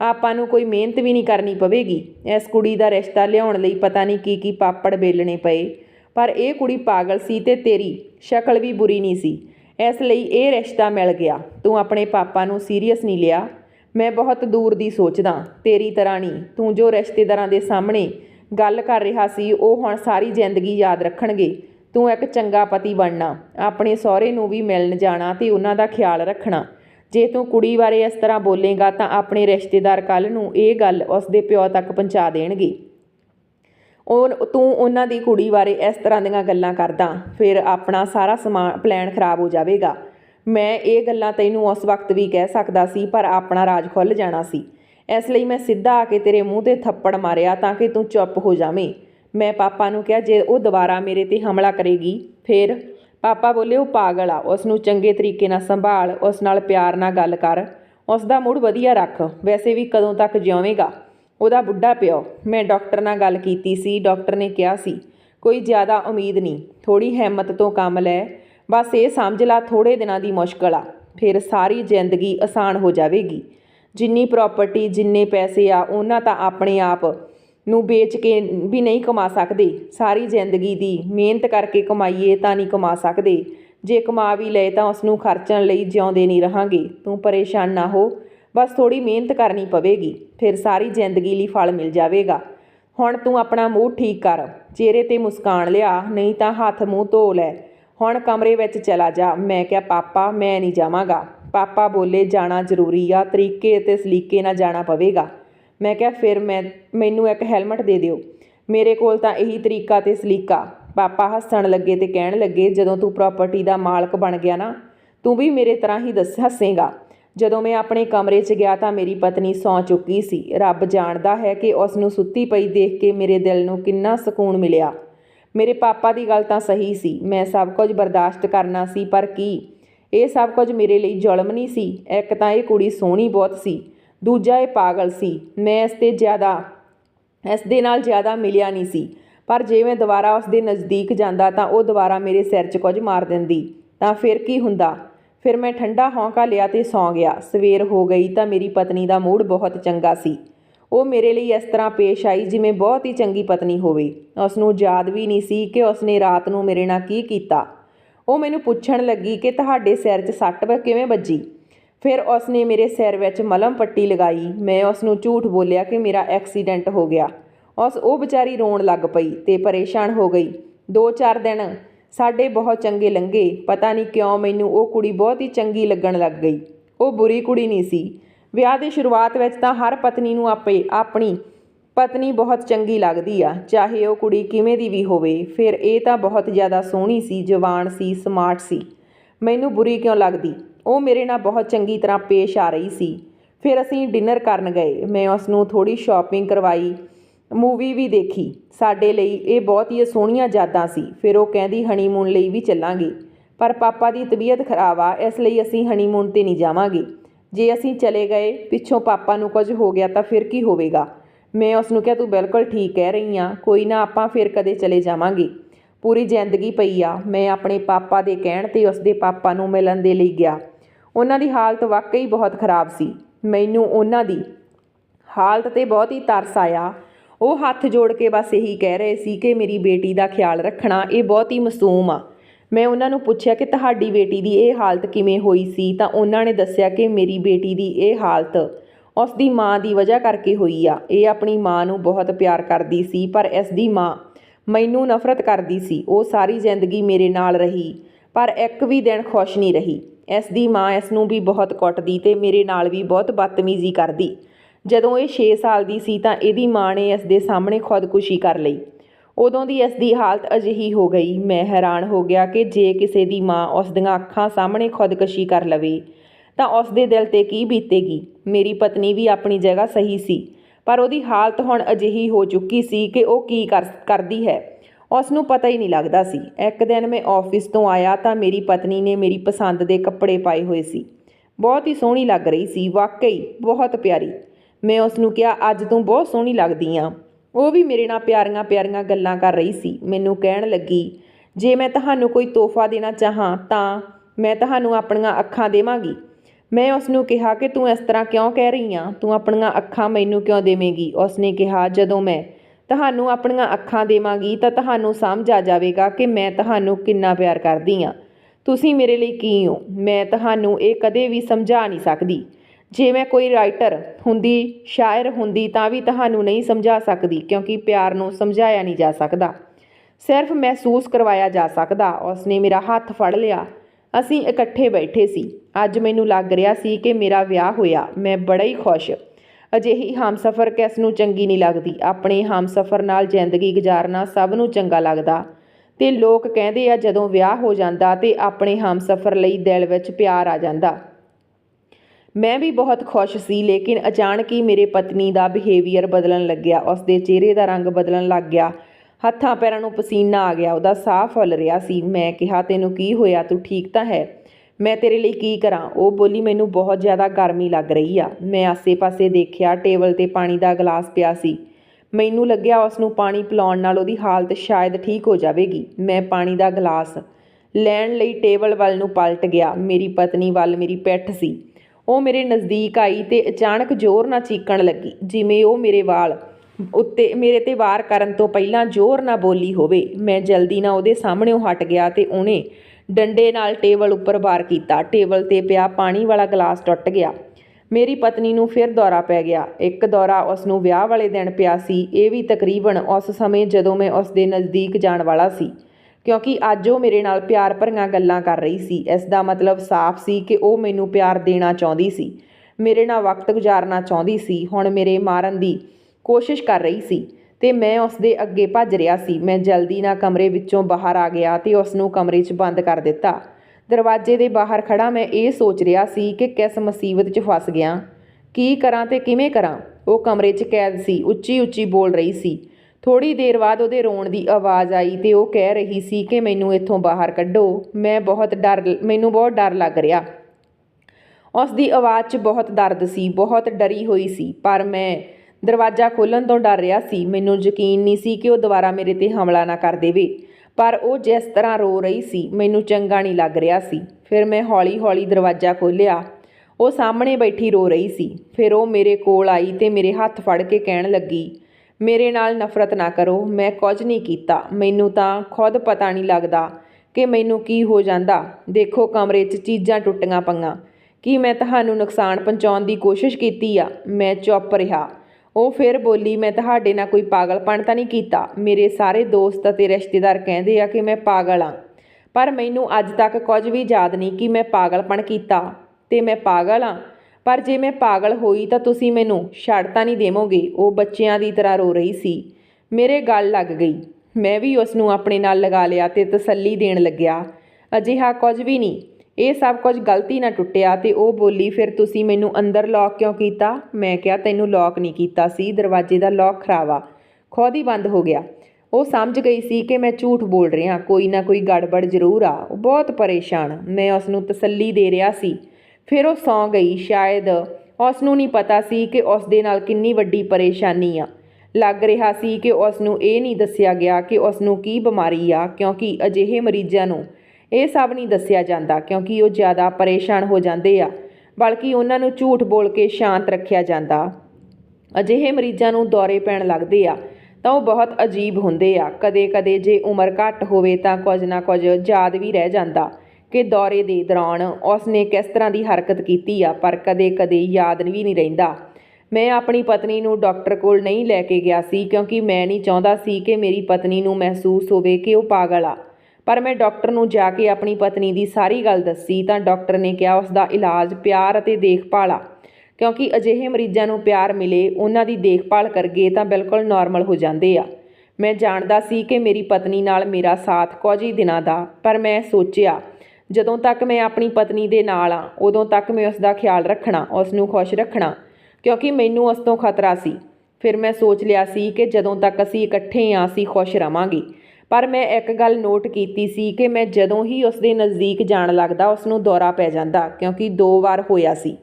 ਆਪਾਂ ਨੂੰ ਕੋਈ ਮਿਹਨਤ ਵੀ ਨਹੀਂ ਕਰਨੀ ਪਵੇਗੀ। ਇਸ ਕੁੜੀ ਦਾ ਰਿਸ਼ਤਾ ਲਿਆਉਣ ਲਈ ਪਤਾ ਨਹੀਂ ਕੀ ਕੀ ਪਾਪੜ ਬੇਲਣੇ ਪਏ। ਪਰ ਇਹ ਕੁੜੀ ਪਾਗਲ ਸੀ ਤੇ ਤੇਰੀ ਸ਼ਕਲ ਵੀ ਬੁਰੀ ਨਹੀਂ ਸੀ। ਇਸ ਲਈ ਇਹ ਰਿਸ਼ਤਾ ਮਿਲ ਗਿਆ। ਤੂੰ ਆਪਣੇ ਪਾਪਾ ਨੂੰ ਸੀਰੀਅਸ ਨਹੀਂ ਲਿਆ। ਮੈਂ ਬਹੁਤ ਦੂਰ ਦੀ ਸੋਚਦਾ, ਤੇਰੀ ਤਰ੍ਹਾਂ ਨਹੀਂ। ਤੂੰ ਜੋ ਰਿਸ਼ਤੇਦਾਰਾਂ ਦੇ ਸਾਹਮਣੇ ਗੱਲ ਕਰ ਰਿਹਾ ਸੀ, ਉਹ ਹੁਣ ਸਾਰੀ ਜ਼ਿੰਦਗੀ ਯਾਦ ਰੱਖਣਗੇ। ਤੂੰ ਇੱਕ ਚੰਗਾ ਪਤੀ ਬਣਨਾ, ਆਪਣੇ ਸਹੁਰੇ ਨੂੰ ਵੀ ਮਿਲਣ ਜਾਣਾ ਤੇ ਉਹਨਾਂ ਦਾ ਖਿਆਲ ਰੱਖਣਾ। ਜੇ ਤੂੰ ਕੁੜੀ ਬਾਰੇ ਇਸ ਤਰ੍ਹਾਂ ਬੋਲੇਗਾ ਤਾਂ ਆਪਣੇ ਰਿਸ਼ਤੇਦਾਰ ਕੱਲ ਨੂੰ ਇਹ ਗੱਲ ਉਸਦੇ ਪਿਓ ਤੱਕ ਪਹੁੰਚਾ ਦੇਣਗੇ। ਉਹ, ਤੂੰ ਉਹਨਾਂ ਦੀ ਕੁੜੀ ਬਾਰੇ ਇਸ ਤਰ੍ਹਾਂ ਦੀਆਂ ਗੱਲਾਂ ਕਰਦਾ, ਫਿਰ ਆਪਣਾ ਸਾਰਾ ਸਮਾਨ, ਪਲਾਨ ਖਰਾਬ ਹੋ ਜਾਵੇਗਾ। ਮੈਂ ਇਹ ਗੱਲਾਂ ਤੈਨੂੰ ਉਸ ਵਕਤ ਵੀ ਕਹਿ ਸਕਦਾ ਸੀ, ਪਰ ਆਪਣਾ ਰਾਜ ਖੁੱਲ ਜਾਣਾ ਸੀ। ਇਸ ਲਈ ਮੈਂ ਸਿੱਧਾ ਆ ਕੇ ਤੇਰੇ ਮੂੰਹ ਤੇ ਥੱਪੜ ਮਾਰਿਆ ਤਾਂ ਕਿ ਤੂੰ ਚੁੱਪ ਹੋ ਜਾਵੇਂ। ਮੈਂ ਪਾਪਾ ਨੂੰ ਕਿਹਾ, ਜੇ ਉਹ ਦੁਬਾਰਾ ਮੇਰੇ ਤੇ ਹਮਲਾ ਕਰੇਗੀ, ਫਿਰ ਪਾਪਾ ਬੋਲੇ, ਉਹ ਪਾਗਲ ਆ, ਉਸ ਨੂੰ ਚੰਗੇ ਤਰੀਕੇ ਨਾਲ ਸੰਭਾਲ, ਉਸ ਨਾਲ ਪਿਆਰ ਨਾਲ ਗੱਲ ਕਰ, ਉਸ ਦਾ ਮੂਡ ਵਧੀਆ ਰੱਖ, ਵੈਸੇ ਵੀ ਕਦੋਂ ਤੱਕ ਜਿਉਵੇਂਗਾ। ਉਹਦਾ ਬੁੱਢਾ ਪਿਓ, ਮੈਂ ਡਾਕਟਰ ਨਾਲ ਗੱਲ ਕੀਤੀ ਸੀ, ਡਾਕਟਰ ਨੇ ਕਿਹਾ ਸੀ, ਕੋਈ ਜ਼ਿਆਦਾ ਉਮੀਦ ਨਹੀਂ ਥੋੜੀ ਹਿੰਮਤ ਤੋਂ ਕੰਮ ਲੈ, ਬਸ ਇਹ ਸਮਝ ਲਾ ਥੋੜੇ ਦਿਨਾਂ ਦੀ ਮੁਸ਼ਕਲ ਆ, ਫਿਰ ਸਾਰੀ ਜ਼ਿੰਦਗੀ ਆਸਾਨ ਹੋ ਜਾਵੇਗੀ। ਜਿੰਨੀ ਪ੍ਰਾਪਰਟੀ ਜਿੰਨੇ ਪੈਸੇ ਆ, ਉਹਨਾਂ ਤਾਂ ਆਪਣੇ ਆਪ ਨੂੰ ਵੇਚ ਕੇ ਵੀ ਨਹੀਂ ਕਮਾ ਸਕਦੇ। ਸਾਰੀ ਜ਼ਿੰਦਗੀ ਦੀ ਮਿਹਨਤ ਕਰਕੇ ਕਮਾਈਏ ਤਾਂ ਨਹੀਂ ਕਮਾ ਸਕਦੇ। ਜੇ ਕਮਾ ਵੀ ਲਏ ਤਾਂ ਉਸ ਨੂੰ ਖਰਚਣ ਲਈ ਜਿਉਂਦੇ ਨਹੀਂ ਰਹਾਂਗੇ। ਤੂੰ ਪਰੇਸ਼ਾਨ ਨਾ ਹੋ। ਬਸ ਥੋੜੀ ਮਿਹਨਤ ਕਰਨੀ ਪਵੇਗੀ। ਫਿਰ ਸਾਰੀ ਜ਼ਿੰਦਗੀ ਲਈ ਫਲ ਮਿਲ ਜਾਵੇਗਾ। ਹੁਣ ਤੂੰ ਆਪਣਾ ਮੂੰਹ ਠੀਕ ਕਰ। ਚਿਹਰੇ ਤੇ ਮੁਸਕਾਨ ਲਿਆ। ਨਹੀਂ ਤਾਂ ਹੱਥ ਮੂੰਹ ਧੋ ਲੈ। ਹੁਣ ਕਮਰੇ ਵਿੱਚ ਚਲਾ ਜਾ। ਮੈਂ ਕਿਹਾ, ਪਾਪਾ, ਮੈਂ ਨਹੀਂ ਜਾਵਾਂਗਾ। ਪਾਪਾ ਬੋਲੇ, ਜਾਣਾ ਜ਼ਰੂਰੀ ਆ। ਤਰੀਕੇ ਅਤੇ ਸਲੀਕੇ ਨਾਲ ਜਾਣਾ ਪਵੇਗਾ। ਮੈਂ ਕਿਹਾ, ਫਿਰ ਮੈਂ, ਮੈਨੂੰ ਇੱਕ ਹੈਲਮਟ ਦੇ ਦਿਓ। ਮੇਰੇ ਕੋਲ ਤਾਂ ਇਹੀ ਤਰੀਕਾ ਤੇ ਸਲੀਕਾ। ਪਾਪਾ ਹੱਸਣ ਲੱਗੇ ਤੇ ਕਹਿਣ ਲੱਗੇ, ਜਦੋਂ ਤੂੰ ਪ੍ਰਾਪਰਟੀ ਦਾ ਮਾਲਕ ਬਣ ਗਿਆ ਨਾ, ਤੂੰ ਵੀ ਮੇਰੇ ਤਰ੍ਹਾਂ ਹੀ ਦੱਸ, ਹੱਸੇਗਾ। ਜਦੋਂ ਮੈਂ ਆਪਣੇ ਕਮਰੇ 'ਚ ਗਿਆ ਤਾਂ ਮੇਰੀ ਪਤਨੀ ਸੌਂ ਚੁੱਕੀ ਸੀ। ਰੱਬ ਜਾਣਦਾ ਹੈ ਕਿ ਉਸ ਨੂੰ ਸੁੱਤੀ ਪਈ ਦੇਖ ਕੇ ਮੇਰੇ ਦਿਲ ਨੂੰ ਕਿੰਨਾ ਸਕੂਨ ਮਿਲਿਆ। ਮੇਰੇ ਪਾਪਾ ਦੀ ਗੱਲ ਤਾਂ ਸਹੀ ਸੀ। ਮੈਂ ਸਭ ਕੁਝ ਬਰਦਾਸ਼ਤ ਕਰਨਾ ਸੀ, ਪਰ ਕੀ? ਇਹ ਸਭ ਕੁਝ ਮੇਰੇ ਲਈ ਜ਼ੁਲਮ ਨਹੀਂ ਸੀ। ਇੱਕ ਤਾਂ ਇਹ ਕੁੜੀ ਸੋਹਣੀ ਬਹੁਤ ਸੀ। ਦੂਜਾ ਇਹ ਪਾਗਲ ਸੀ। ਮੈਂ ਇਸ ਤੇ ਜ਼ਿਆਦਾ, ਇਸ ਦੇ ਨਾਲ ਜ਼ਿਆਦਾ ਮਿਲਿਆ ਨਹੀਂ ਸੀ। ਪਰ ਜੇ ਮੈਂ ਦੁਬਾਰਾ ਉਸ ਦੇ ਨਜ਼ਦੀਕ ਜਾਂਦਾ ਤਾਂ ਉਹ ਦੁਬਾਰਾ ਮੇਰੇ ਸਿਰ 'ਚ ਕੁਝ ਮਾਰ ਦਿੰਦੀ। ਤਾਂ ਫਿਰ ਕੀ ਹੁੰਦਾ? ਫਿਰ ਮੈਂ ਠੰਡਾ ਹੌਂਕਾ ਲਿਆ ਤੇ ਸੌਂ ਗਿਆ। ਸਵੇਰ ਹੋ ਗਈ ਤਾਂ ਮੇਰੀ ਪਤਨੀ ਦਾ ਮੂਡ ਬਹੁਤ ਚੰਗਾ ਸੀ। ਉਹ ਮੇਰੇ ਲਈ ਇਸ ਤਰ੍ਹਾਂ ਪੇਸ਼ ਆਈ ਜਿਵੇਂ ਬਹੁਤ ਹੀ ਚੰਗੀ ਪਤਨੀ ਹੋਵੇ। ਉਸ ਨੂੰ ਯਾਦ ਵੀ ਨਹੀਂ ਸੀ ਕਿ ਉਸ ਨੇ ਰਾਤ ਨੂੰ ਮੇਰੇ ਨਾਲ ਕੀ ਕੀਤਾ। ਉਹ ਮੈਨੂੰ ਪੁੱਛਣ ਲੱਗੀ ਕਿ ਤੁਹਾਡੇ ਸਿਰ 'ਚ ਸੱਟ ਕਿਵੇਂ ਵੱਜੀ? ਫਿਰ ਉਸ ਨੇ ਮੇਰੇ ਸਿਰ ਵਿੱਚ ਮਲਮ ਪੱਟੀ ਲਗਾਈ। ਮੈਂ ਉਸ ਨੂੰ ਝੂਠ ਬੋਲਿਆ ਕਿ ਮੇਰਾ ਐਕਸੀਡੈਂਟ ਹੋ ਗਿਆ। ਉਸ ਉਹ ਵਿਚਾਰੀ ਰੋਣ ਲੱਗ ਪਈ ਤੇ ਪਰੇਸ਼ਾਨ ਹੋ ਗਈ। 2-4 ਦਿਨ ਸਾਡੇ ਬਹੁਤ ਚੰਗੇ ਲੰਘੇ। ਪਤਾ ਨਹੀਂ ਕਿਉਂ ਮੈਨੂੰ ਉਹ ਕੁੜੀ ਬਹੁਤ ਹੀ ਚੰਗੀ ਲੱਗਣ ਲੱਗ ਗਈ। ਉਹ ਬੁਰੀ ਕੁੜੀ ਨਹੀਂ ਸੀ। ਵਿਆਹ ਦੀ ਸ਼ੁਰੂਆਤ ਵਿੱਚ ਤਾਂ ਹਰ ਪਤਨੀ ਨੂੰ ਆਪੇ ਆਪਣੀ ਪਤਨੀ ਬਹੁਤ ਚੰਗੀ ਲੱਗਦੀ ਆ। ਚਾਹੇ ਉਹ ਕੁੜੀ ਕਿਵੇਂ ਦੀ ਵੀ ਹੋਵੇ, ਫਿਰ ਇਹ ਤਾਂ ਬਹੁਤ ਜ਼ਿਆਦਾ ਸੋਹਣੀ ਸੀ, ਜਵਾਨ ਸੀ, ਸਮਾਰਟ ਸੀ। ਮੈਨੂੰ ਬੁਰੀ ਕਿਉਂ ਲੱਗਦੀ? ਉਹ ਮੇਰੇ ਨਾਲ ਬਹੁਤ ਚੰਗੀ ਤਰ੍ਹਾਂ ਪੇਸ਼ ਆ ਰਹੀ ਸੀ। ਫਿਰ ਅਸੀਂ ਡਿਨਰ ਕਰਨ ਗਏ। ਮੈਂ ਉਸ ਨੂੰ ਥੋੜੀ ਸ਼ਾਪਿੰਗ ਕਰਵਾਈ, ਮੂਵੀ ਵੀ ਦੇਖੀ। ਸਾਡੇ ਲਈ ਇਹ ਬਹੁਤ ਹੀ ਸੋਹਣੀਆਂ ਯਾਦਾਂ ਸੀ। ਫਿਰ ਉਹ ਕਹਿੰਦੀ ਹਨੀਮੂਨ ਲਈ ਵੀ ਚੱਲਾਂਗੇ। ਪਰ ਪਾਪਾ ਦੀ ਤਬੀਅਤ ਖਰਾਬ ਆ, ਇਸ ਲਈ ਅਸੀਂ ਹਨੀਮੂਨ ਤੇ ਨਹੀਂ ਜਾਵਾਂਗੇ। ਜੇ ਅਸੀਂ ਚਲੇ ਗਏ, ਪਿੱਛੋਂ ਪਾਪਾ ਨੂੰ ਕੁਝ ਹੋ ਗਿਆ ਤਾਂ ਫਿਰ ਕੀ ਹੋਵੇਗਾ ਮੈਂ ਉਸ ਨੂੰ ਕਿਹਾ, ਤੂੰ ਬਿਲਕੁਲ ਠੀਕ ਕਹਿ ਰਹੀ ਆ। ਕੋਈ ਨਾ, ਆਪਾਂ ਫਿਰ ਕਦੇ ਚਲੇ ਜਾਵਾਂਗੇ। ਪੂਰੀ ਜ਼ਿੰਦਗੀ ਪਈ ਆ। ਮੈਂ ਆਪਣੇ ਪਾਪਾ ਦੇ ਕਹਿਣ ਤੇ ਉਸ ਦੇ ਪਾਪਾ ਨੂੰ ਮਿਲਣ ਦੇ ਲਈ ਗਿਆ। ਉਹਨਾਂ ਦੀ ਹਾਲਤ ਵਾਕਈ ਬਹੁਤ ਖਰਾਬ ਸੀ। ਮੈਨੂੰ ਉਹਨਾਂ ਦੀ ਹਾਲਤ ਤੇ ਬਹੁਤ ਹੀ ਤਰਸ ਆਇਆ। ਉਹ ਹੱਥ ਜੋੜ ਕੇ ਬਸ ਇਹੀ ਕਹਿ ਰਹੇ ਸੀ ਕਿ ਮੇਰੀ ਬੇਟੀ ਦਾ ਖਿਆਲ ਰੱਖਣਾ ਇਹ ਬਹੁਤ ਹੀ ਮਾਸੂਮ ਆ। ਮੈਂ ਉਹਨਾਂ ਨੂੰ ਪੁੱਛਿਆ ਕਿ ਤੁਹਾਡੀ ਬੇਟੀ ਦੀ ਇਹ ਹਾਲਤ ਕਿਵੇਂ ਹੋਈ ਸੀ ਤਾਂ ਉਹਨਾਂ ਨੇ ਦੱਸਿਆ ਕਿ ਮੇਰੀ ਬੇਟੀ ਦੀ ਇਹ ਹਾਲਤ ਉਸ ਦੀ ਮਾਂ ਦੀ ਵਜ੍ਹਾ ਕਰਕੇ ਹੋਈ ਆ। ਇਹ ਆਪਣੀ ਮਾਂ ਨੂੰ ਬਹੁਤ ਪਿਆਰ ਕਰਦੀ ਸੀ ਪਰ ਇਸ ਦੀ ਮਾਂ ਮੈਨੂੰ ਨਫ਼ਰਤ ਕਰਦੀ ਸੀ। ਉਹ ਸਾਰੀ ਜ਼ਿੰਦਗੀ ਮੇਰੇ ਨਾਲ ਰਹੀ ਪਰ ਇੱਕ ਵੀ ਦਿਨ ਖੁਸ਼ ਨਹੀਂ ਰਹੀ। ਇਸ ਦੀ ਮਾਂ ਇਸ ਨੂੰ ਵੀ ਬਹੁਤ ਕੁੱਟਦੀ ਤੇ ਮੇਰੇ ਨਾਲ ਵੀ ਬਹੁਤ ਬਦਤਮੀਜ਼ੀ ਕਰਦੀ। ਜਦੋਂ ਇਹ 6 ਸਾਲ ਦੀ ਸੀ ਤਾਂ ਇਹਦੀ ਮਾਂ ਨੇ ਇਸ ਦੇ ਸਾਹਮਣੇ ਖੁਦਕੁਸ਼ੀ ਕਰ ਲਈ। ਉਦੋਂ ਦੀ ਇਸ ਦੀ ਹਾਲਤ ਅਜਿਹੀ ਹੋ ਗਈ। ਮੈਂ ਹੈਰਾਨ ਹੋ ਗਿਆ ਕਿ ਜੇ ਕਿਸੇ ਦੀ ਮਾਂ ਉਸ ਦੀਆਂ ਅੱਖਾਂ ਸਾਹਮਣੇ ਖੁਦਕੁਸ਼ੀ ਕਰ ਲਵੇ, ਤਾਂ ਉਸ ਦੇ ਦਿਲ ਤੇ ਕੀ ਬੀਤੇਗੀ? ਮੇਰੀ ਪਤਨੀ ਵੀ ਆਪਣੀ ਜਗ੍ਹਾ ਸਹੀ ਸੀ, ਪਰ ਉਹਦੀ ਹਾਲਤ ਹੁਣ ਅਜਿਹੀ ਹੋ ਚੁੱਕੀ ਸੀ ਕਿ ਉਹ ਕੀ ਕਰਦੀ ਹੈ। ਉਸ ਨੂੰ ਪਤਾ ਹੀ ਨਹੀਂ ਲੱਗਦਾ ਸੀ। ਇੱਕ ਦਿਨ ਮੈਂ ਆਫਿਸ ਤੋਂ ਆਇਆ ਤਾਂ ਮੇਰੀ ਪਤਨੀ ਨੇ ਮੇਰੀ ਪਸੰਦ ਦੇ ਕੱਪੜੇ ਪਾਏ ਹੋਏ ਸੀ। ਬਹੁਤ ਹੀ ਸੋਹਣੀ ਲੱਗ ਰਹੀ ਸੀ, ਵਾਕਈ ਬਹੁਤ ਪਿਆਰੀ। ਮੈਂ ਉਸ ਨੂੰ ਕਿਹਾ, ਅੱਜ ਤੂੰ ਬਹੁਤ ਸੋਹਣੀ ਲੱਗਦੀ ਆ। ਉਹ ਵੀ ਮੇਰੇ ਨਾਲ ਪਿਆਰੀਆਂ ਪਿਆਰੀਆਂ ਗੱਲਾਂ ਕਰ ਰਹੀ ਸੀ। ਮੈਨੂੰ ਕਹਿਣ ਲੱਗੀ, ਜੇ ਮੈਂ ਤੁਹਾਨੂੰ ਕੋਈ ਤੋਹਫਾ ਦੇਣਾ ਚਾਹਾਂ ਤਾਂ ਮੈਂ ਤੁਹਾਨੂੰ ਆਪਣੀਆਂ ਅੱਖਾਂ ਦੇਵਾਂਗੀ। ਮੈਂ ਉਸ ਨੂੰ ਕਿਹਾ ਕਿ ਤੂੰ ਇਸ ਤਰ੍ਹਾਂ ਕਿਉਂ ਕਹਿ ਰਹੀ ਆ? ਤੂੰ ਆਪਣੀਆਂ ਅੱਖਾਂ ਮੈਨੂੰ ਕਿਉਂ ਦੇਵੇਂਗੀ? ਉਸ ਨੇ ਕਿਹਾ, ਜਦੋਂ ਮੈਂ ਤੁਹਾਨੂੰ ਆਪਣੀਆਂ ਅੱਖਾਂ ਦੇਵਾਂਗੀ ਤਾਂ ਤੁਹਾਨੂੰ ਸਮਝ ਆ ਜਾਵੇਗਾ ਕਿ ਮੈਂ ਤੁਹਾਨੂੰ ਕਿੰਨਾ ਪਿਆਰ ਕਰਦੀ ਆ ਤੁਸੀਂ ਮੇਰੇ ਲਈ ਕੀ ਹੋ? ਮੈਂ ਤੁਹਾਨੂੰ ਇਹ ਕਦੇ ਵੀ ਸਮਝਾ ਨਹੀਂ ਸਕਦੀ। ਜੇ ਮੈਂ ਕੋਈ ਰਾਈਟਰ ਹੁੰਦੀ, ਸ਼ਾਇਰ ਹੁੰਦੀ ਤਾਂ ਵੀ ਤੁਹਾਨੂੰ ਨਹੀਂ ਸਮਝਾ ਸਕਦੀ ਕਿਉਂਕਿ ਪਿਆਰ ਨੂੰ ਸਮਝਾਇਆ ਨਹੀਂ ਜਾ ਸਕਦਾ। ਸਿਰਫ ਮਹਿਸੂਸ ਕਰਵਾਇਆ ਜਾ ਸਕਦਾ। ਉਸਨੇ ਮੇਰਾ ਹੱਥ ਫੜ ਲਿਆ। ਅਸੀਂ ਇਕੱਠੇ ਬੈਠੇ ਸੀ। ਅੱਜ ਮੈਨੂੰ ਲੱਗ ਰਿਹਾ ਸੀ ਕਿ ਮੇਰਾ ਵਿਆਹ ਹੋਇਆ। ਮੈਂ ਬੜਾ ਹੀ ਖੁਸ਼। ਅਜਿਹੀ ਹਮਸਫਰ ਕਿਸ ਨੂੰ ਚੰਗੀ ਨਹੀਂ ਲੱਗਦੀ? ਆਪਣੇ ਹਮਸਫਰ ਨਾਲ ਜ਼ਿੰਦਗੀ ਗੁਜ਼ਾਰਨਾ ਸਭ ਨੂੰ ਚੰਗਾ ਲੱਗਦਾ। ਤੇ ਲੋਕ ਕਹਿੰਦੇ ਆ, ਜਦੋਂ ਵਿਆਹ ਹੋ ਜਾਂਦਾ ਤੇ ਆਪਣੇ ਹਮਸਫਰ ਲਈ ਦਿਲ ਵਿੱਚ ਪਿਆਰ ਆ ਜਾਂਦਾ। ਮੈਂ ਵੀ ਬਹੁਤ ਖੁਸ਼ ਸੀ, ਲੇਕਿਨ ਅਚਾਨਕ ਹੀ ਮੇਰੇ ਪਤਨੀ ਦਾ ਬਿਹੇਵੀਅਰ ਬਦਲਣ ਲੱਗਿਆ। ਉਸ ਦੇ ਚਿਹਰੇ ਦਾ ਰੰਗ ਬਦਲਣ ਲੱਗ ਗਿਆ। ਹੱਥਾਂ ਪੈਰਾਂ ਨੂੰ ਪਸੀਨਾ ਆ ਗਿਆ। ਉਹਦਾ ਸਾਹ ਫੁੱਲ ਰਿਹਾ ਸੀ। ਮੈਂ ਕਿਹਾ, ਤੈਨੂੰ ਕੀ ਹੋਇਆ? ਤੂੰ ਠੀਕ ਤਾਂ ਹੈ? ਮੈਂ ਤੇਰੇ ਲਈ ਕੀ ਕਰਾਂ? ਉਹ ਬੋਲੀ, ਮੈਨੂੰ ਬਹੁਤ ਜ਼ਿਆਦਾ ਗਰਮੀ ਲੱਗ ਰਹੀ ਆ। ਮੈਂ ਆਸੇ-ਪਾਸੇ ਦੇਖਿਆ, ਟੇਬਲ ਤੇ ਪਾਣੀ ਦਾ ਗਲਾਸ ਪਿਆ ਸੀ। ਮੈਨੂੰ ਲੱਗਿਆ ਉਸ ਨੂੰ ਪਾਣੀ ਪਿਲਾਉਣ ਨਾਲ ਉਹਦੀ ਹਾਲਤ ਸ਼ਾਇਦ ਠੀਕ ਹੋ ਜਾਵੇਗੀ। ਮੈਂ ਪਾਣੀ ਦਾ ਗਲਾਸ ਲੈਣ ਲਈ ਟੇਬਲ ਵੱਲ ਨੂੰ ਪਲਟ ਗਿਆ। ਮੇਰੀ ਪਤਨੀ ਵੱਲ ਮੇਰੀ ਪਿੱਠ ਸੀ। ਉਹ ਮੇਰੇ ਨਜ਼ਦੀਕ ਆਈ ਤੇ ਅਚਾਨਕ ਜ਼ੋਰ ਨਾਲ ਚੀਕਣ ਲੱਗੀ। ਜਿਵੇਂ ਉਹ ਮੇਰੇ ਵਾਲ ਉੱਤੇ, ਮੇਰੇ ਤੇ ਵਾਰ ਕਰਨ ਤੋਂ ਪਹਿਲਾਂ ਜ਼ੋਰ ਨਾਲ ਬੋਲੀ ਹੋਵੇ। ਮੈਂ ਜਲਦੀ ਨਾਲ ਉਹਦੇ ਸਾਹਮਣੇੋਂ ਹਟ ਗਿਆ ਤੇ ਉਹਨੇ ਡੰਡੇ ਨਾਲ ਟੇਬਲ ਉੱਪਰ ਵਾਰ ਕੀਤਾ। ਟੇਬਲ ਤੇ ਪਿਆ ਪਾਣੀ ਵਾਲਾ ਗਲਾਸ ਟੁੱਟ ਗਿਆ। ਮੇਰੀ ਪਤਨੀ ਨੂੰ ਫਿਰ ਦੌਰਾ ਪੈ ਗਿਆ। ਇੱਕ ਦੌਰਾ ਉਸ ਨੂੰ ਵਿਆਹ ਵਾਲੇ ਦਿਨ ਪਿਆ ਸੀ। ਇਹ ਵੀ ਤਕਰੀਬਨ ਉਸ ਸਮੇਂ ਜਦੋਂ ਮੈਂ ਉਸ ਦੇ ਨਜ਼ਦੀਕ ਜਾਣ ਵਾਲਾ ਸੀ। ਕਿਉਂਕਿ ਅੱਜ ਉਹ ਮੇਰੇ ਨਾਲ ਪਿਆਰ ਭਰੀਆਂ ਗੱਲਾਂ ਕਰ ਰਹੀ ਸੀ। ਇਸ ਦਾ ਮਤਲਬ ਸਾਫ਼ ਸੀ ਕਿ ਉਹ ਮੈਨੂੰ ਪਿਆਰ ਦੇਣਾ ਚਾਹੁੰਦੀ ਸੀ। ਮੇਰੇ ਨਾਲ ਵਕਤ ਗੁਜ਼ਾਰਨਾ ਚਾਹੁੰਦੀ ਸੀ। ਹੁਣ ਮੇਰੇ ਮਾਰਨ ਦੀ ਕੋਸ਼ਿਸ਼ ਕਰ ਰਹੀ ਸੀ। ਤੇ ਮੈਂ ਉਸ ਦੇ ਅੱਗੇ ਭੱਜ ਰਿਹਾ ਸੀ। ਮੈਂ ਜਲਦੀ ਨਾਲ ਕਮਰੇ ਵਿੱਚੋਂ ਬਾਹਰ ਆ ਗਿਆ ਤੇ ਉਸ ਨੂੰ ਕਮਰੇ 'ਚ ਬੰਦ ਕਰ ਦਿੱਤਾ। ਦਰਵਾਜ਼ੇ ਦੇ ਬਾਹਰ ਖੜਾ ਮੈਂ ਇਹ ਸੋਚ ਰਿਹਾ ਸੀ ਕਿ ਕਿਸ ਮੁਸੀਬਤ 'ਚ ਫਸ ਗਿਆ। ਕੀ ਕਰਾਂ ਤੇ ਕਿਵੇਂ ਕਰਾਂ? ਉਹ ਕਮਰੇ 'ਚ ਕੈਦ ਸੀ ਉੱਚੀ ਉੱਚੀ ਬੋਲ ਰਹੀ ਸੀ। ਥੋੜੀ ਦੇਰ ਬਾਅਦ ਉਹਦੇ ਰੋਣ ਦੀ ਆਵਾਜ਼ ਆਈ ਤੇ ਉਹ ਕਹਿ ਰਹੀ ਸੀ ਕਿ ਮੈਨੂੰ ਇੱਥੋਂ ਬਾਹਰ ਕੱਢੋ। ਮੈਂ ਬਹੁਤ ਡਰ, ਮੈਨੂੰ ਬਹੁਤ ਡਰ ਲੱਗ ਰਿਹਾ। ਉਸ ਦੀ ਆਵਾਜ਼ 'ਚ ਬਹੁਤ ਦਰਦ ਸੀ, ਬਹੁਤ ਡਰੀ ਹੋਈ ਸੀ, ਪਰ ਮੈਂ ਦਰਵਾਜ਼ਾ ਖੋਲ੍ਹਣ ਤੋਂ ਡਰ ਰਿਹਾ ਸੀ। ਮੈਨੂੰ ਯਕੀਨ ਨਹੀਂ ਸੀ ਕਿ ਉਹ ਦੁਬਾਰਾ ਮੇਰੇ ਤੇ ਹਮਲਾ ਨਾ ਕਰ ਦੇਵੇ। ਪਰ ਉਹ ਜਿਸ ਤਰ੍ਹਾਂ ਰੋ ਰਹੀ ਸੀ, ਮੈਨੂੰ ਚੰਗਾ ਨਹੀਂ ਲੱਗ ਰਿਹਾ ਸੀ। ਫਿਰ ਮੈਂ ਹੌਲੀ-ਹੌਲੀ ਦਰਵਾਜ਼ਾ ਖੋਲ੍ਹਿਆ। ਉਹ ਸਾਹਮਣੇ ਬੈਠੀ ਰੋ ਰਹੀ ਸੀ। ਫਿਰ ਉਹ ਮੇਰੇ ਕੋਲ ਆਈ ਤੇ ਮੇਰੇ ਹੱਥ ਫੜ ਕੇ ਕਹਿਣ ਲੱਗੀ, ਮੇਰੇ ਨਾਲ ਨਫ਼ਰਤ ਨਾ ਕਰੋ, ਮੈਂ ਕੁਝ ਨਹੀਂ ਕੀਤਾ। ਮੈਨੂੰ ਤਾਂ ਖੁਦ ਪਤਾ ਨਹੀਂ ਲੱਗਦਾ ਕਿ ਮੈਨੂੰ ਕੀ ਹੋ ਜਾਂਦਾ। ਦੇਖੋ ਕਮਰੇ 'ਚ ਚੀਜ਼ਾਂ ਟੁੱਟੀਆਂ ਪਈਆਂ। ਕੀ ਮੈਂ ਤੁਹਾਨੂੰ ਨੁਕਸਾਨ ਪਹੁੰਚਾਉਣ ਦੀ ਕੋਸ਼ਿਸ਼ ਕੀਤੀ ਆ? ਮੈਂ ਚੁੱਪ ਰਿਹਾ। ਉਹ ਫਿਰ ਬੋਲੀ, ਮੈਂ ਤੁਹਾਡੇ ਨਾਲ ਕੋਈ ਪਾਗਲਪਣ ਤਾਂ ਨਹੀਂ ਕੀਤਾ। ਮੇਰੇ ਸਾਰੇ ਦੋਸਤ ਅਤੇ ਰਿਸ਼ਤੇਦਾਰ ਕਹਿੰਦੇ ਆ ਕਿ ਮੈਂ ਪਾਗਲ ਆ। ਪਰ ਮੈਨੂੰ ਅੱਜ ਤੱਕ ਕੁਝ ਵੀ ਯਾਦ ਨਹੀਂ ਕਿ ਮੈਂ ਪਾਗਲਪਣ ਕੀਤਾ ਤੇ ਮੈਂ ਪਾਗਲ ਆ। ਪਰ ਜੇ ਮੈਂ ਪਾਗਲ ਹੋਈ ਤਾਂ ਤੁਸੀਂ ਮੈਨੂੰ ਛੱਡ ਤਾਂ ਨਹੀਂ ਦੇਵੋਗੇ। ਉਹ ਬੱਚਿਆਂ ਦੀ ਤਰ੍ਹਾਂ ਰੋ ਰਹੀ ਸੀ। ਮੇਰੇ ਗੱਲ ਲੱਗ ਗਈ। ਮੈਂ ਵੀ ਉਸ ਨੂੰ ਆਪਣੇ ਨਾਲ ਲਗਾ ਲਿਆ ਤੇ ਤਸੱਲੀ ਦੇਣ ਲੱਗਿਆ। ਅਜਿਹਾ ਕੁਝ ਵੀ ਨਹੀਂ। ਇਹ ਸਭ ਕੁਝ ਗਲਤੀ ਨਾਲ ਟੁੱਟਿਆ ਤੇ ਉਹ ਬੋਲੀ, ਫਿਰ ਤੁਸੀਂ ਮੈਨੂੰ ਅੰਦਰ ਲੌਕ ਕਿਉਂ ਕੀਤਾ? ਮੈਂ ਕਿਹਾ, ਤੈਨੂੰ ਲੌਕ ਨਹੀਂ ਕੀਤਾ ਸੀ, ਦਰਵਾਜ਼ੇ ਦਾ ਲੌਕ ਖਰਾਬ ਆ। ਖੁਦ ਹੀ ਬੰਦ ਹੋ ਗਿਆ। ਉਹ ਸਮਝ ਗਈ ਸੀ ਕਿ ਮੈਂ ਝੂਠ ਬੋਲ ਰਿਹਾ, ਕੋਈ ਨਾ ਕੋਈ ਗੜਬੜ ਜ਼ਰੂਰ ਆ। ਉਹ ਬਹੁਤ ਪਰੇਸ਼ਾਨ। ਮੈਂ ਉਸ ਨੂੰ ਤਸੱਲੀ ਦੇ ਰਿਹਾ ਸੀ। ਫਿਰ ਉਹ ਸੌਂ ਗਈ। ਸ਼ਾਇਦ ਉਸ ਨੂੰ ਨਹੀਂ ਪਤਾ ਸੀ ਕਿ ਉਸ ਦੇ ਨਾਲ ਕਿੰਨੀ ਵੱਡੀ ਪਰੇਸ਼ਾਨੀ ਆ। ਲੱਗ ਰਿਹਾ ਸੀ ਕਿ ਉਸ ਨੂੰ ਇਹ ਨਹੀਂ ਦੱਸਿਆ ਗਿਆ ਕਿ ਉਸ ਨੂੰ ਕੀ ਬਿਮਾਰੀ ਆ, ਕਿਉਂਕਿ ਅਜਿਹੇ ਮਰੀਜ਼ਾਂ ਨੂੰ ਇਹ ਸਭ ਨਹੀਂ ਦੱਸਿਆ ਜਾਂਦਾ ਕਿਉਂਕਿ ਉਹ ਜ਼ਿਆਦਾ ਪਰੇਸ਼ਾਨ ਹੋ ਜਾਂਦੇ ਆ, ਬਲਕਿ ਉਹਨਾਂ ਨੂੰ ਝੂਠ ਬੋਲ ਕੇ ਸ਼ਾਂਤ ਰੱਖਿਆ ਜਾਂਦਾ। ਅਜਿਹੇ ਮਰੀਜ਼ਾਂ ਨੂੰ ਦੌਰੇ ਪੈਣ ਲੱਗਦੇ ਆ, ਤਾਂ ਉਹ ਬਹੁਤ ਅਜੀਬ ਹੁੰਦੇ ਆ। ਕਦੇ-ਕਦੇ ਜੇ ਉਮਰ ਘੱਟ ਹੋਵੇ ਤਾਂ ਕੁਝ ਨਾ ਕੁਝ ਯਾਦ ਵੀ ਰਹਿ ਜਾਂਦਾ ਕਿ ਦੌਰੇ ਦੇ ਦੌਰਾਨ ਉਸ ਨੇ ਕਿਸ ਤਰ੍ਹਾਂ ਦੀ ਹਰਕਤ ਕੀਤੀ ਆ, ਪਰ ਕਦੇ-ਕਦੇ ਯਾਦ ਵੀ ਨਹੀਂ ਰਹਿੰਦਾ। ਮੈਂ ਆਪਣੀ ਪਤਨੀ ਨੂੰ ਡਾਕਟਰ ਕੋਲ ਨਹੀਂ ਲੈ ਕੇ ਗਿਆ ਸੀ ਕਿਉਂਕਿ ਮੈਂ ਨਹੀਂ ਚਾਹੁੰਦਾ ਸੀ ਕਿ ਮੇਰੀ ਪਤਨੀ ਨੂੰ ਮਹਿਸੂਸ ਹੋਵੇ ਕਿ ਉਹ ਪਾਗਲ ਆ। ਪਰ ਮੈਂ ਡਾਕਟਰ ਨੂੰ ਜਾ ਕੇ ਆਪਣੀ ਪਤਨੀ ਦੀ ਸਾਰੀ ਗੱਲ ਦੱਸੀ ਤਾਂ ਡਾਕਟਰ ਨੇ ਕਿਹਾ ਉਸ ਦਾ ਇਲਾਜ ਪਿਆਰ ਅਤੇ ਦੇਖਭਾਲ ਆ। ਕਿਉਂਕਿ ਅਜਿਹੇ ਮਰੀਜ਼ਾਂ ਨੂੰ ਪਿਆਰ ਮਿਲੇ, ਉਹਨਾਂ ਦੀ ਦੇਖਭਾਲ ਕਰਗੇ ਤਾਂ ਬਿਲਕੁਲ ਨਾਰਮਲ ਹੋ ਜਾਂਦੇ ਆ। ਮੈਂ ਜਾਣਦਾ ਸੀ ਕਿ ਮੇਰੀ ਪਤਨੀ ਨਾਲ ਮੇਰਾ ਸਾਥ ਕੁਝ ਹੀ ਦਿਨਾਂ ਦਾ, ਪਰ ਮੈਂ ਸੋਚਿਆ, ਜਦੋਂ ਤੱਕ ਮੈਂ ਆਪਣੀ ਪਤਨੀ ਦੇ ਨਾਲ ਆ, ਉਦੋਂ ਤੱਕ ਮੈਂ ਉਸ ਦਾ ਖਿਆਲ ਰੱਖਣਾ ਉਸ ਨੂੰ ਖੁਸ਼ ਰੱਖਣਾ, ਕਿਉਂਕਿ ਮੈਨੂੰ ਉਸ ਤੋਂ ਖਤਰਾ ਸੀ। ਫਿਰ ਮੈਂ ਸੋਚ ਲਿਆ ਸੀ ਕਿ ਜਦੋਂ ਤੱਕ ਅਸੀਂ ਇਕੱਠੇ ਆ, ਅਸੀਂ ਖੁਸ਼ ਰਵਾਂਗੇ। ਪਰ ਮੈਂ ਇੱਕ ਗੱਲ ਨੋਟ ਕੀਤੀ ਸੀ ਕਿ ਮੈਂ ਜਦੋਂ ਹੀ ਉਸ ਦੇ ਨਜ਼ਦੀਕ ਜਾਣ ਲੱਗਦਾ ਉਸ ਨੂੰ ਦੌਰਾ ਪੈ ਜਾਂਦਾ ਕਿਉਂਕਿ ਦੋ ਵਾਰ ਹੋਇਆ ਸੀ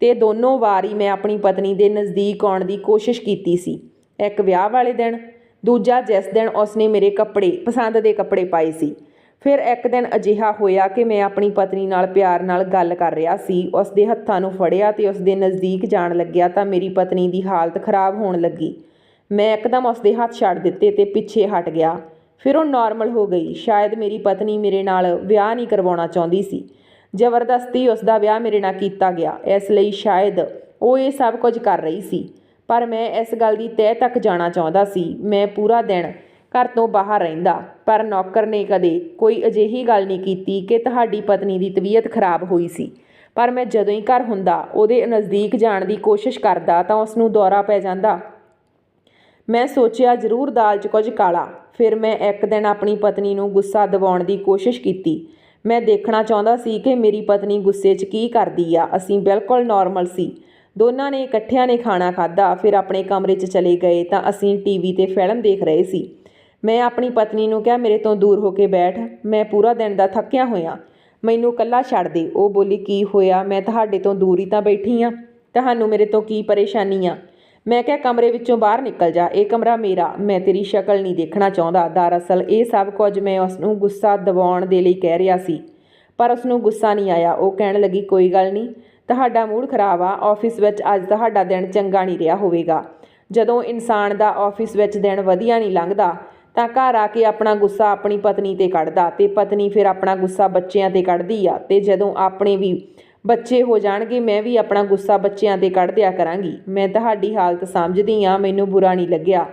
ਤੇ ਦੋਨੋਂ ਵਾਰ ਹੀ ਮੈਂ ਆਪਣੀ ਪਤਨੀ ਦੇ ਨਜ਼ਦੀਕ ਆਉਣ ਦੀ ਕੋਸ਼ਿਸ਼ ਕੀਤੀ ਸੀ। ਇੱਕ ਵਿਆਹ ਵਾਲੇ ਦਿਨ, ਦੂਜਾ ਜਿਸ ਦਿਨ ਉਸਨੇ ਮੇਰੇ ਕੱਪੜੇ, ਪਸੰਦ ਦੇ ਕੱਪੜੇ ਪਾਏ ਸੀ। ਫਿਰ ਇੱਕ ਦਿਨ ਅਜਿਹਾ ਹੋਇਆ ਕਿ ਮੈਂ ਆਪਣੀ ਪਤਨੀ ਨਾਲ ਪਿਆਰ ਨਾਲ ਗੱਲ ਕਰ ਰਿਹਾ ਸੀ ਉਸ ਦੇ ਹੱਥਾਂ ਨੂੰ ਫੜਿਆ ਤੇ ਉਸ ਦੇ ਨਜ਼ਦੀਕ ਜਾਣ ਲੱਗਿਆ ਤਾਂ ਮੇਰੀ ਪਤਨੀ ਦੀ ਹਾਲਤ ਖਰਾਬ ਹੋਣ ਲੱਗੀ। ਮੈਂ ਇੱਕਦਮ ਉਸ ਦੇ ਹੱਥ ਛੱਡ ਦਿੱਤੇ ਤੇ ਪਿੱਛੇ ਹਟ ਗਿਆ। ਫਿਰ ਉਹ ਨਾਰਮਲ ਹੋ ਗਈ। ਸ਼ਾਇਦ ਮੇਰੀ ਪਤਨੀ ਮੇਰੇ ਨਾਲ ਵਿਆਹ ਨਹੀਂ ਕਰਵਾਉਣਾ ਚਾਹੁੰਦੀ ਸੀ। ਜ਼ਬਰਦਸਤੀ ਉਸ ਦਾ ਵਿਆਹ ਮੇਰੇ ਨਾਲ ਕੀਤਾ ਗਿਆ। ਇਸ ਲਈ ਸ਼ਾਇਦ ਉਹ ਇਹ ਸਭ ਕੁਝ ਕਰ ਰਹੀ ਸੀ। ਪਰ ਮੈਂ ਇਸ ਗੱਲ ਦੀ ਤਹਿ ਤੱਕ ਜਾਣਾ ਚਾਹੁੰਦਾ ਸੀ। ਮੈਂ ਪੂਰਾ ਦਿਨ ਘਰ ਤੋਂ ਬਾਹਰ ਰਹਿੰਦਾ। ਪਰ ਨੌਕਰ ਨੇ ਕਦੇ ਕੋਈ ਅਜਿਹੀ ਗੱਲ ਨਹੀਂ ਕੀਤੀ ਕਿ ਤੁਹਾਡੀ ਪਤਨੀ ਦੀ ਤਬੀਅਤ ਖਰਾਬ ਹੋਈ ਸੀ। ਪਰ ਮੈਂ ਜਦੋਂ ਹੀ ਘਰ ਹੁੰਦਾ, ਉਹਦੇ ਨਜ਼ਦੀਕ ਜਾਣ ਦੀ ਕੋਸ਼ਿਸ਼ ਕਰਦਾ ਤਾਂ ਉਸ ਨੂੰ ਦੌਰਾ ਪੈ ਜਾਂਦਾ। ਮੈਂ ਸੋਚਿਆ, ਜ਼ਰੂਰ ਦਾਲ 'ਚ ਕੁਝ ਕਾਲਾ। ਫਿਰ ਮੈਂ ਇੱਕ ਦਿਨ ਆਪਣੀ ਪਤਨੀ ਨੂੰ ਗੁੱਸਾ ਦਿਵਾਉਣ ਦੀ ਕੋਸ਼ਿਸ਼ ਕੀਤੀ। ਮੈਂ ਦੇਖਣਾ ਚਾਹੁੰਦਾ ਸੀ ਕਿ ਮੇਰੀ ਪਤਨੀ ਗੁੱਸੇ 'ਚ ਕੀ ਕਰਦੀ ਆ। ਅਸੀਂ ਬਿਲਕੁਲ ਨਾਰਮਲ ਸੀ। ਦੋਨਾਂ ਨੇ ਇਕੱਠਿਆਂ ਨੇ ਖਾਣਾ ਖਾਧਾ। ਫਿਰ ਆਪਣੇ ਕਮਰੇ 'ਚ ਚਲੇ ਗਏ ਤਾਂ ਅਸੀਂ ਟੀਵੀ ਤੇ ਫਿਲਮ ਦੇਖ ਰਹੇ ਸੀ। ਮੈਂ ਆਪਣੀ ਪਤਨੀ ਨੂੰ ਕਿਹਾ, ਮੇਰੇ ਤੋਂ ਦੂਰ ਹੋ ਕੇ ਬੈਠ। ਮੈਂ ਪੂਰਾ ਦਿਨ ਦਾ ਥੱਕਿਆ ਹੋਇਆ। ਮੈਨੂੰ ਇਕੱਲਾ ਛੱਡ ਦੇ। ਉਹ ਬੋਲੀ, ਕੀ ਹੋਇਆ? ਮੈਂ ਤੁਹਾਡੇ ਤੋਂ ਦੂਰ ਹੀ ਤਾਂ ਬੈਠੀ ਆ। ਤੁਹਾਨੂੰ ਮੇਰੇ ਤੋਂ ਕੀ ਪਰੇਸ਼ਾਨੀ ਆ? ਮੈਂ ਕਿਹਾ, ਕਮਰੇ ਵਿੱਚੋਂ ਬਾਹਰ ਨਿਕਲ ਜਾ। ਇਹ ਕਮਰਾ ਮੇਰਾ। ਮੈਂ ਤੇਰੀ ਸ਼ਕਲ ਨਹੀਂ ਦੇਖਣਾ ਚਾਹੁੰਦਾ। ਦਰਅਸਲ, ਇਹ ਸਭ ਕੁਝ ਮੈਂ ਉਸ ਨੂੰ ਗੁੱਸਾ ਦਿਵਾਉਣ ਦੇ ਲਈ ਕਹਿ ਰਿਹਾ ਸੀ। ਪਰ ਉਸ ਨੂੰ ਗੁੱਸਾ ਨਹੀਂ ਆਇਆ। ਉਹ ਕਹਿਣ ਲੱਗੀ, ਕੋਈ ਗੱਲ ਨਹੀਂ। ਤੁਹਾਡਾ ਮੂਡ ਖਰਾਬ ਆ। ਆਫਿਸ ਵਿੱਚ ਅੱਜ ਤੁਹਾਡਾ ਦਿਨ ਚੰਗਾ ਨਹੀਂ ਰਿਹਾ ਹੋਵੇਗਾ। ਜਦੋਂ ਇਨਸਾਨ ਦਾ ਆਫਿਸ ਵਿੱਚ ਦਿਨ ਵਧੀਆ ਨਹੀਂ ਲੰਘਦਾ, ਤਾਂ ਘਰ ਆ ਕੇ ਆਪਣਾ ਗੁੱਸਾ ਆਪਣੀ ਪਤਨੀ ਤੇ ਕੱਢਦਾ ਤੇ ਪਤਨੀ ਫਿਰ ਆਪਣਾ ਗੁੱਸਾ ਬੱਚਿਆਂ ਤੇ ਕੱਢਦੀ ਆ ਤੇ ਜਦੋਂ ਆਪਣੇ ਵੀ ਬੱਚੇ ਹੋ ਜਾਣਗੇ, ਮੈਂ ਵੀ ਆਪਣਾ ਗੁੱਸਾ ਬੱਚਿਆਂ ਤੇ ਕੱਢ ਦਿਆ ਕਰਾਂਗੀ। ਮੈਂ ਤੁਹਾਡੀ ਹਾਲਤ ਸਮਝਦੀ ਆ ਮੈਨੂੰ ਬੁਰਾ ਨਹੀਂ ਲੱਗਿਆ।